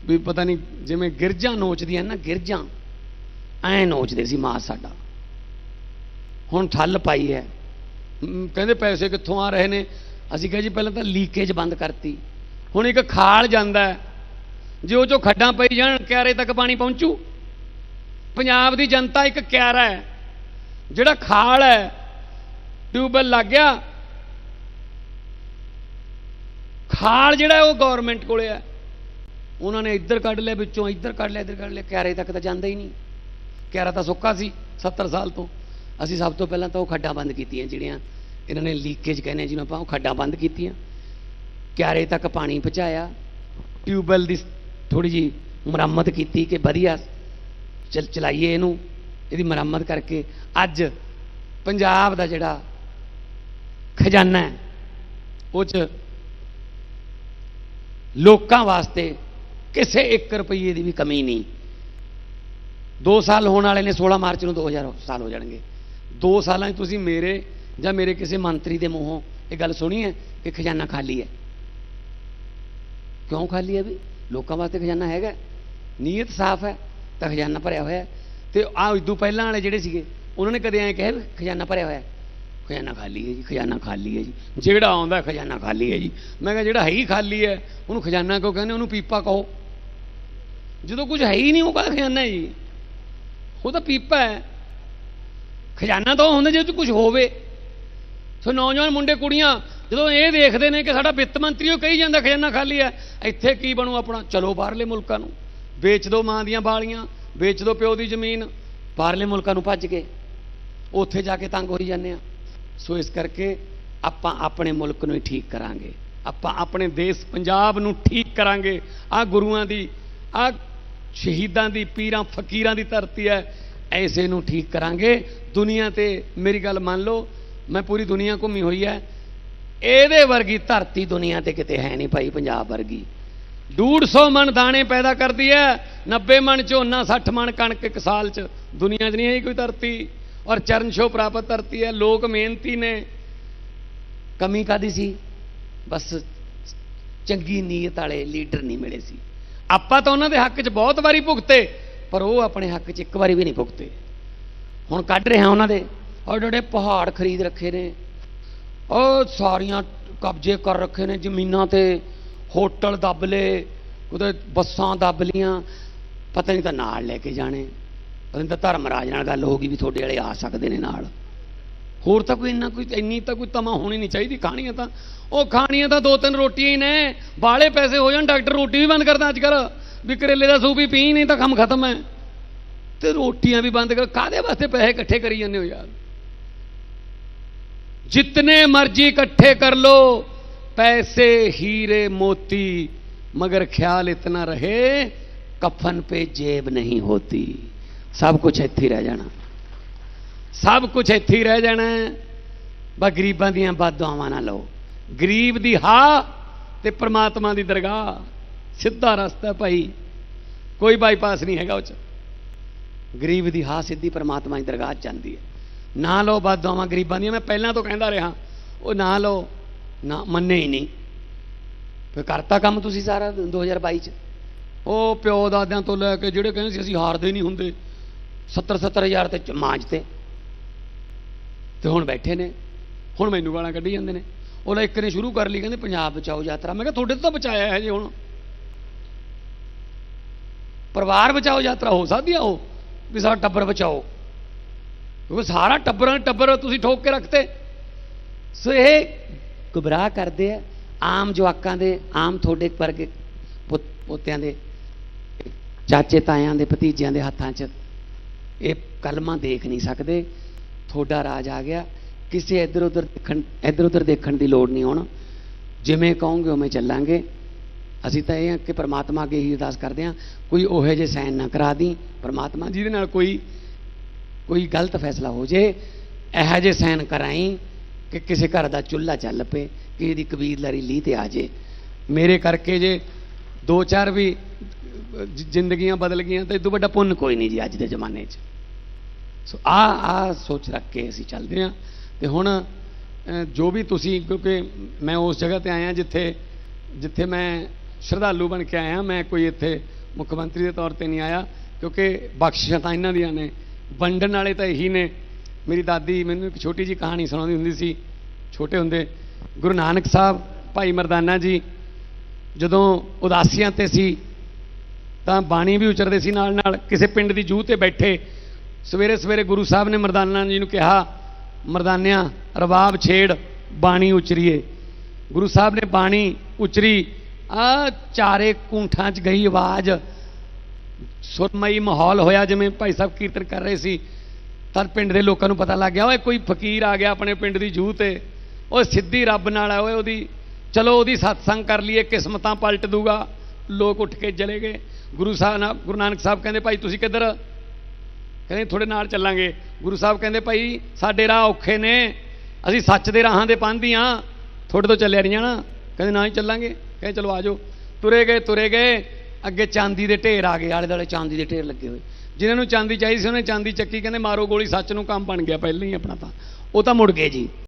[SPEAKER 1] ਵੀ ਪਤਾ ਨਹੀਂ ਜਿਵੇਂ ਗਿਰਜਾਂ ਨੋਚਦੀਆਂ ਨਾ ਗਿਰਜਾਂ। ਐ ਨੋਚਦੇ ਸੀ ਮਾਸ ਸਾਡਾ। ਹੁਣ ਠੱਲ ਪਾਈ ਹੈ। ਕਹਿੰਦੇ ਪੈਸੇ ਕਿੱਥੋਂ ਆ ਰਹੇ ਨੇ? ਅਸੀਂ ਕਿਹਾ ਜੀ, ਪਹਿਲਾਂ ਤਾਂ ਲੀਕੇਜ ਬੰਦ ਕਰਤੀ। ਹੁਣ ਇੱਕ ਖਾਲ ਜਾਂਦਾ ਜੇ ਉਹ ਚੋਂ ਖੱਡਾਂ ਪਈ ਜਾਣ, ਕਿਆਰੇ ਤੱਕ ਪਾਣੀ ਪਹੁੰਚੂ। ਪੰਜਾਬ ਦੀ ਜਨਤਾ ਇੱਕ ਕਿਆਰਾ ਹੈ। ਜਿਹੜਾ ਖਾਲ ਹੈ, ਟਿਊਬਵੈਲ ਲੱਗ ਗਿਆ। ਖਾਲ ਜਿਹੜਾ ਉਹ ਗਵਰਨਮੈਂਟ ਕੋਲੇ ਹੈ। ਉਹਨਾਂ ਨੇ ਇੱਧਰ ਕੱਢ ਲਿਆ, ਵਿੱਚੋਂ ਇੱਧਰ ਕੱਢ ਲਿਆ, ਇੱਧਰ ਕੱਢ ਲਿਆ। ਕਿਆਰੇ ਤੱਕ ਤਾਂ ਜਾਂਦਾ ਹੀ ਨਹੀਂ। ਕਿਆਰਾ ਤਾਂ ਸੁੱਕਾ ਸੀ 70 ਸਾਲ ਤੋਂ। ਅਸੀਂ ਸਭ ਤੋਂ ਪਹਿਲਾਂ ਤਾਂ ਉਹ ਖੱਡਾਂ ਬੰਦ ਕੀਤੀਆਂ ਜਿਹੜੀਆਂ ਇਹਨਾਂ ਨੇ ਲੀਕੇਜ ਕਹਿੰਦੇ ਜਿਹਨੂੰ ਆਪਾਂ ਉਹ ਖੱਡਾਂ ਬੰਦ ਕੀਤੀਆਂ। ਕਿਆਰੇ ਤੱਕ ਪਾਣੀ ਪਹੁੰਚਾਇਆ। ਟਿਊਬਵੈਲ ਦੀ ਥੋੜੀ ਜੀ ਮੁਰੰਮਤ ਕੀਤੀ ਕਿ ਵਧੀਆ ਚਲ ਚਲਾਈਏ ਇਹਨੂੰ, ਇਹਦੀ ਮੁਰੰਮਤ ਕਰਕੇ ਅੱਜ ਪੰਜਾਬ ਦਾ ਜਿਹੜਾ ਖਜ਼ਾਨਾ ਹੈ, ਉਹ ਚ ਲੋਕਾਂ ਵਾਸਤੇ ਕਿਸੇ 1 ਰੁਪਏ ਦੀ ਵੀ ਕਮੀ ਨਹੀਂ। 2 ਸਾਲ ਹੋਣ ਵਾਲੇ ਨੇ 16 ਮਾਰਚ ਨੂੰ 2000 ਸਾਲ ਹੋ ਜਾਣਗੇ। 2 ਸਾਲਾਂ 'ਚ ਤੁਸੀਂ ਮੇਰੇ ਜਾਂ ਮੇਰੇ ਕਿਸੇ ਮੰਤਰੀ ਦੇ ਮੂੰਹੋਂ ਇਹ ਗੱਲ ਸੁਣੀ ਹੈ ਕਿ ਖਜ਼ਾਨਾ ਖਾਲੀ ਹੈ? ਕਿਉਂ ਖਾਲੀ ਹੈ ਵੀ? ਲੋਕਾਂ ਵਾਸਤੇ ਖਜ਼ਾਨਾ ਹੈਗਾ। ਨੀਅਤ ਸਾਫ਼ ਹੈ, ਤਾਂ ਖਜ਼ਾਨਾ ਭਰਿਆ ਹੋਇਆ ਹੈ। ਤੇ ਆ ਇਦੋਂ ਪਹਿਲਾਂ ਵਾਲੇ ਜਿਹੜੇ ਸੀਗੇ, ਉਹਨਾਂ ਨੇ ਕਦੇ ਐਂ ਕਿਹਾ ਵੀ ਖਜ਼ਾਨਾ ਭਰਿਆ ਹੋਇਆ ਖਜ਼ਾਨਾ ਖਾਲੀ ਹੈ ਜੀ, ਖਜ਼ਾਨਾ ਖਾਲੀ ਹੈ ਜੀ। ਜਿਹੜਾ ਆਉਂਦਾ ਖਜ਼ਾਨਾ ਖਾਲੀ ਹੈ ਜੀ। ਮੈਂ ਕਿਹਾ, ਜਿਹੜਾ ਹੈ ਹੀ ਖਾਲੀ ਹੈ, ਉਹਨੂੰ ਖਜ਼ਾਨਾ ਕਿਉਂ ਕਹਿੰਦੇ? ਉਹਨੂੰ ਪੀਪਾ ਕਹੋ। ਜਦੋਂ ਕੁਝ ਹੈ ਹੀ ਨਹੀਂ, ਉਹ ਕਹਿੰਦਾ ਖਜ਼ਾਨਾ ਹੈ ਜੀ? ਉਹ ਤਾਂ ਪੀਪਾ ਹੈ। ਖਜ਼ਾਨਾ ਤਾਂ ਉਹ ਹੁੰਦਾ ਜੇ 'ਚ ਕੁਝ ਹੋਵੇ। ਸੋ ਨੌਜਵਾਨ ਮੁੰਡੇ ਕੁੜੀਆਂ, ਜਦੋਂ ਇਹ ਦੇਖਦੇ ਨੇ ਕਿ ਸਾਡਾ ਵਿੱਤ ਮੰਤਰੀ ਉਹ ਕਹੀ ਜਾਂਦਾ, ਖਜ਼ਾਨਾ ਖਾਲੀ ਹੈ। ਇੱਥੇ ਕੀ ਬਣੂ ਆਪਣਾ? ਚਲੋ ਬਾਹਰਲੇ ਮੁਲਕਾਂ ਨੂੰ। ਵੇਚ ਦਿਓ ਮਾਂ ਦੀਆਂ ਬਾਲੀਆਂ, ਵੇਚ ਦਿਓ ਪਿਓ ਦੀ ਜ਼ਮੀਨ, ਬਾਹਰਲੇ ਮੁਲਕਾਂ ਨੂੰ ਭੱਜ ਕੇ। ਉੱਥੇ ਜਾ ਕੇ ਤੰਗ ਹੋਈ ਜਾਂਦੇ ਆ ਸੋ ਇਸ ਕਰਕੇ ਆਪਾਂ ਆਪਣੇ ਮੁਲਕ ਨੂੰ ਹੀ ਠੀਕ ਕਰਾਂਗੇ। ਆਪਾਂ ਆਪਣੇ ਦੇਸ਼ ਪੰਜਾਬ ਨੂੰ ਠੀਕ ਕਰਾਂਗੇ। ਆ ਗੁਰੂਆਂ ਦੀ ਆ ਸ਼ਹੀਦਾਂ ਦੀ, ਪੀਰਾਂ, ਫਕੀਰਾਂ ਦੀ ਧਰਤੀ ਹੈ। ਐਸੇ ਨੂੰ ਠੀਕ ਕਰਾਂਗੇ। ਦੁਨੀਆ ਤੇ ਮੇਰੀ ਗੱਲ ਮੰਨ ਲਓ, ਮੈਂ ਪੂਰੀ ਦੁਨੀਆ ਘੁੰਮੀ ਹੋਈ ਹੈ ਇਹਦੇ ਵਰਗੀ ਧਰਤੀ ਦੁਨੀਆ ਤੇ ਕਿਤੇ ਹੈ ਨਹੀਂ ਭਾਈ ਪੰਜਾਬ ਵਰਗੀ। 150 ਮਣ ਦਾਣੇ ਪੈਦਾ ਕਰਦੀ ਹੈ 90 ਮਣ ਝੋਨਾ 60 ਮਣ ਕਣਕ ਇੱਕ ਸਾਲ ਚ। ਦੁਨੀਆ 'ਚ ਨਹੀਂ ਹੈ ਕੋਈ ਧਰਤੀ। ਔਰ ਚਰਨ ਛੋਹ ਪ੍ਰਾਪਤ ਧਰਤੀ ਹੈ ਲੋਕ ਮਿਹਨਤੀ ਨੇ। ਕਮੀ ਕਾਦੀ ਸੀ? ਬਸ ਚੰਗੀ ਨੀਅਤ ਵਾਲੇ ਲੀਡਰ ਨਹੀਂ ਮਿਲੇ ਸੀ। ਆਪਾਂ ਤਾਂ ਉਹਨਾਂ ਦੇ ਹੱਕ 'ਚ ਬਹੁਤ ਵਾਰੀ ਭੁਗਤੇ। ਪਰ ਉਹ ਆਪਣੇ ਹੱਕ 'ਚ ਇੱਕ ਵਾਰੀ ਵੀ ਨਹੀਂ ਭੁਗਤੇ। ਹੁਣ ਕੱਢ ਰਿਹਾ ਉਹਨਾਂ ਦੇ। ਔਰ ਜਿਹੜੇ ਪਹਾੜ ਖਰੀਦ ਰੱਖੇ ਨੇ ਉਹ ਸਾਰੀਆਂ ਕਬਜ਼ੇ ਕਰ ਰੱਖੇ ਨੇ, ਜ਼ਮੀਨਾਂ ਤੇ ਹੋਟਲ ਦੱਬ ਲਏ, ਉਹਦੇ ਬੱਸਾਂ ਦੱਬ ਲੀਆਂ ਪਤਾ ਨਹੀਂ ਤਾਂ ਨਾਲ ਲੈ ਕੇ ਜਾਣੇ। ਪਤਾ ਨਹੀਂ ਤਾਂ ਧਰਮਰਾਜ ਨਾਲ ਗੱਲ ਹੋ ਗਈ ਵੀ ਤੁਹਾਡੇ ਵਾਲੇ ਆ ਸਕਦੇ ਨੇ ਨਾਲ। ਹੋਰ ਤਾਂ ਕੋਈ ਇੰਨਾ ਕੋਈ, ਇੰਨੀ ਤਾਂ ਕੋਈ ਤਮਾ ਹੋਣੀ ਨਹੀਂ ਚਾਹੀਦੀ। ਖਾਣੀਆਂ ਤਾਂ, ਉਹ ਖਾਣੀਆਂ ਤਾਂ ਦੋ ਤਿੰਨ ਰੋਟੀਆਂ ਹੀ ਨੇ। ਬਾਲੇ ਪੈਸੇ ਹੋ ਜਾਣ, ਡਾਕਟਰ ਰੋਟੀ ਵੀ ਬੰਦ ਕਰਦਾ ਅੱਜ ਕੱਲ੍ਹ। ਵੀ ਕਰੇਲੇ ਦਾ ਸੂਪ ਹੀ ਪੀ ਨਹੀਂ ਤਾਂ ਕੰਮ ਖਤਮ ਹੈ ਤੇ ਰੋਟੀਆਂ ਵੀ ਬੰਦ ਕਰ ਕਾਦੇ ਵਾਸਤੇ ਪੈਸੇ ਇਕੱਠੇ ਕਰੀ ਜਾਂਦੇ ਹੋ ਯਾਰ ਜਿਤਨੇ ਮਰਜ਼ੀ ਇਕੱਠੇ ਕਰ ਲੋ पैसे हीरे मोती मगर ख्याल इतना रहे कफन पे जेब नहीं होती सब कुछ ਇੱਥੇ ਹੀ ਰਹਿ ਜਾਣਾ ਸਭ ਕੁਝ ਇੱਥੇ ਹੀ ਰਹਿ ਜਾਣਾ ਹੈ। ਬਸ ਗਰੀਬਾਂ ਦੀਆਂ ਬਦਦੁਆਵਾਂ ਨਾ ਲਓ ਗਰੀਬ ਦੀ ਹਾ ਤੇ ਪ੍ਰਮਾਤਮਾ ਦੀ ਦਰਗਾਹ ਸਿੱਧਾ ਰਸਤਾ ਭਾਈ। ਕੋਈ ਬਾਈਪਾਸ ਨਹੀਂ ਹੈਗਾ ਉਹ ਚ। ਗਰੀਬ ਦੀ ਹਾ ਸਿੱਧੀ ਪਰਮਾਤਮਾ ਦੀ ਦਰਗਾਹ 'ਚ ਜਾਂਦੀ ਹੈ। ਨਾ ਲਓ ਬਦਦੁਆਵਾਂ ਗਰੀਬਾਂ ਦੀਆਂ, ਮੈਂ ਪਹਿਲਾਂ ਤੋਂ ਕਹਿੰਦਾ ਰਿਹਾ। ਉਹ ਨਾ ਲਓ, ਨਾ ਮੰਨੇ ਹੀ ਨਹੀਂ। ਫਿਰ ਕਰਤਾ ਕੰਮ ਤੁਸੀਂ ਸਾਰਾ 2022 ਚ। ਉਹ ਪਿਓ ਦਾਦਿਆਂ ਤੋਂ ਲੈ ਕੇ ਜਿਹੜੇ ਕਹਿੰਦੇ ਸੀ ਅਸੀਂ ਹਾਰਦੇ ਨਹੀਂ ਹੁੰਦੇ 70 70000 ਤੇ ਮਾਂਜਤੇ ਤੇ। ਹੁਣ ਬੈਠੇ ਨੇ, ਹੁਣ ਮੈਨੂੰ ਗਾਲਾਂ ਕੱਢੀ ਜਾਂਦੇ ਨੇ। ਉਹ ਲੈ ਇੱਕ ਨੇ ਸ਼ੁਰੂ ਕਰ ਲਈ, ਕਹਿੰਦੇ ਪੰਜਾਬ ਬਚਾਓ ਯਾਤਰਾ। ਮੈਂ ਕਿਹਾ ਤੁਹਾਡੇ ਤੋਂ ਤਾਂ ਬਚਾਇਆ ਹੈ ਜੇ ਹੁਣ। ਪਰਿਵਾਰ ਬਚਾਓ, ਯਾਤਰਾ ਹੋ ਸਕਦੀ ਆ ਉਹ? ਵੀ ਸਾਡਾ ਟੱਬਰ ਬਚਾਓ। ਕਿਉਂਕਿ ਸਾਰਾ ਟੱਬਰਾਂ, ਟੱਬਰ ਤੁਸੀਂ ਠੋਕ ਕੇ ਰੱਖਤੇ। ਸੋ ਇਹ ਗੁਬਰਾਹ ਕਰਦੇ ਆ, ਆਮ ਜਵਾਕਾਂ ਦੇ, ਆਮ ਤੁਹਾਡੇ ਵਰਗੇ ਪੁੱਤ- ਪੋਤਿਆਂ ਦੇ, ਚਾਚੇ, ਤਾਇਆਂ ਦੇ, ਭਤੀਜਿਆਂ ਦੇ ਹੱਥਾਂ 'ਚ ਇਹ ਕਲਮਾਂ ਦੇਖ ਨਹੀਂ ਸਕਦੇ। ਤੁਹਾਡਾ ਰਾਜ ਆ ਗਿਆ। ਕਿਸੇ ਇੱਧਰ ਉੱਧਰ ਦੇਖਣ ਇੱਧਰ ਉੱਧਰ ਦੇਖਣ ਦੀ ਲੋੜ ਨਹੀਂ ਹੁਣ ਜਿਵੇਂ ਕਹੋਗੇ, ਉਵੇਂ ਚੱਲਾਂਗੇ। ਅਸੀਂ ਤਾਂ ਇਹ ਆ ਕਿ ਪ੍ਰਮਾਤਮਾ ਅੱਗੇ ਹੀ ਅਰਦਾਸ ਕਰਦੇ ਹਾਂ, ਕੋਈ ਉਹੇ ਜੇ ਸਾਈਨ ਨਾ ਕਰਾ ਦੀ ਪ੍ਰਮਾਤਮਾ ਜਿਹਦੇ ਨਾਲ ਕੋਈ ਕੋਈ ਗਲਤ ਫੈਸਲਾ ਹੋ ਜੇ, ਇਹੋ ਜਿਹੇ ਸਾਈਨ ਕਰਾਈ ਕਿ ਕਿਸੇ ਘਰ ਦਾ ਚੁੱਲ੍ਹਾ ਚੱਲ ਪਏ, ਕਿ ਇਹਦੀ ਕਬੀਲਦਾਰੀ ਲੀਹ ਤੇ ਆ ਜੇ। ਮੇਰੇ ਕਰਕੇ ਜੇ ਦੋ ਚਾਰ ਵੀ ਜ਼ਿੰਦਗੀਆਂ ਬਦਲ ਗਈਆਂ ਤਾਂ ਇਹ ਵੱਡਾ ਪੁੰਨ ਕੋਈ ਨਹੀਂ ਜੀ ਅੱਜ ਦੇ ਜ਼ਮਾਨੇ 'ਚ। ਸੋ ਆ ਆ ਸੋਚ ਰੱਖ ਕੇ ਅਸੀਂ ਚੱਲਦੇ ਹਾਂ। ਤੇ ਹੁਣ ਜੋ ਵੀ ਤੁਸੀਂ, ਕਿਉਂਕਿ ਮੈਂ ਉਸ ਜਗ੍ਹਾ ਤੇ ਆਇਆ ਜਿੱਥੇ ਜਿੱਥੇ ਮੈਂ ਸ਼ਰਧਾਲੂ ਬਣ ਕੇ ਆਇਆ ਮੈਂ ਕੋਈ ਇੱਥੇ ਮੁੱਖ ਮੰਤਰੀ ਦੇ ਤੌਰ ਤੇ ਨਹੀਂ ਆਇਆ, ਕਿਉਂਕਿ ਬਖਸ਼ਿਸ਼ਾਂ ਤਾਂ ਇਹਨਾਂ ਦੀਆਂ ਨੇ। ਵੰਡਣ ਵਾਲੇ ਤਾਂ ਇਹੀ ਨੇ। ਮੇਰੀ ਦਾਦੀ ਮੈਨੂੰ ਇੱਕ ਛੋਟੀ ਜੀ ਕਹਾਣੀ ਸੁਣਾਉਂਦੀ ਹੁੰਦੀ ਸੀ। ਛੋਟੇ ਹੁੰਦੇ ਗੁਰੂ ਨਾਨਕ ਸਾਹਿਬ, ਭਾਈ ਮਰਦਾਨਾ ਜੀ, ਜਦੋਂ ਉਦਾਸੀਆਂ ਤੇ ਸੀ, ਤਾਂ ਬਾਣੀ ਵੀ ਉਚਰਦੇ ਸੀ ਨਾਲ ਨਾਲ ਕਿਸੇ ਪਿੰਡ ਦੀ ਜੂਹ ਤੇ ਬੈਠੇ, ਸਵੇਰੇ ਸਵੇਰੇ ਗੁਰੂ ਸਾਹਿਬ ਨੇ ਮਰਦਾਨਾ ਜੀ ਨੂੰ ਕਿਹਾ, ਮਰਦਾਨਿਆਂ ਰਬਾਬ ਛੇੜ, ਬਾਣੀ ਉਚਰੀਏ। ਗੁਰੂ ਸਾਹਿਬ ਨੇ ਬਾਣੀ ਉਚਰੀ ਆ ਚਾਰੇ ਕੂੰਠਾਂ 'ਚ ਗਈ ਆਵਾਜ਼। ਸੁਰਮਈ ਮਾਹੌਲ ਹੋਇਆ ਜਿਵੇਂ ਭਾਈ ਸਾਹਿਬ ਕੀਰਤਨ ਕਰ ਰਹੇ ਸੀ। ਤਦ ਪਿੰਡ ਦੇ ਲੋਕਾਂ ਨੂੰ ਪਤਾ ਲੱਗ ਗਿਆ, ਓਏ ਕੋਈ ਫਕੀਰ ਆ ਗਿਆ ਆਪਣੇ ਪਿੰਡ ਦੀ ਜੂਹ ਤੇ। ਓਏ ਸਿੱਧੀ ਰੱਬ ਨਾਲ ਆ, ਓਏ ਉਹਦੀ, ਚਲੋ ਉਹਦੀ ਸਤਸੰਗ ਕਰ ਲਈਏ, ਕਿਸਮਤਾਂ ਪਲਟ ਦੂਗਾ। ਲੋਕ ਉੱਠ ਕੇ ਚਲੇ ਗਏ। ਗੁਰੂ ਸਾਹਿਬ ਨਾਲ, ਗੁਰੂ ਨਾਨਕ ਸਾਹਿਬ ਕਹਿੰਦੇ, ਭਾਈ ਤੁਸੀਂ ਕਿੱਧਰ? ਕਹਿੰਦੇ, ਤੁਹਾਡੇ ਨਾਲ ਚੱਲਾਂਗੇ। ਗੁਰੂ ਸਾਹਿਬ ਕਹਿੰਦੇ, ਭਾਈ ਸਾਡੇ ਰਾਹ ਔਖੇ ਨੇ। ਅਸੀਂ ਸੱਚ ਦੇ ਰਾਹਾਂ ਦੇ ਪੰਧੀ ਆ। ਤੁਹਾਡੇ ਤੋਂ ਚੱਲਿਆ ਨਹੀਂ ਜਾਣਾ। ਕਹਿੰਦੇ, ਨਾ ਹੀ ਚੱਲਾਂਗੇ। ਕਹਿੰਦੇ ਚਲੋ ਆਜੋ। ਤੁਰੇ ਗਏ ਤੁਰੇ ਗਏ, ਅੱਗੇ ਚਾਂਦੀ ਦੇ ਢੇਰ ਆ ਗਏ ਆਲੇ ਦੁਆਲੇ ਚਾਂਦੀ ਦੇ ਢੇਰ ਲੱਗੇ ਹੋਏ। ਜਿਨ੍ਹਾਂ ਨੂੰ ਚਾਂਦੀ ਚਾਹੀਦੀ ਸੀ, ਉਹਨੇ ਚਾਂਦੀ ਚੱਕੀ, ਕਹਿੰਦੇ ਮਾਰੋ ਗੋਲੀ, ਸੱਚ ਨੂੰ ਕੰਮ ਬਣ ਗਿਆ, ਪਹਿਲਾਂ ਹੀ ਆਪਣਾ ਤਾਂ। ਉਹ ਤਾਂ ਮੁੜ ਗਏ ਜੀ।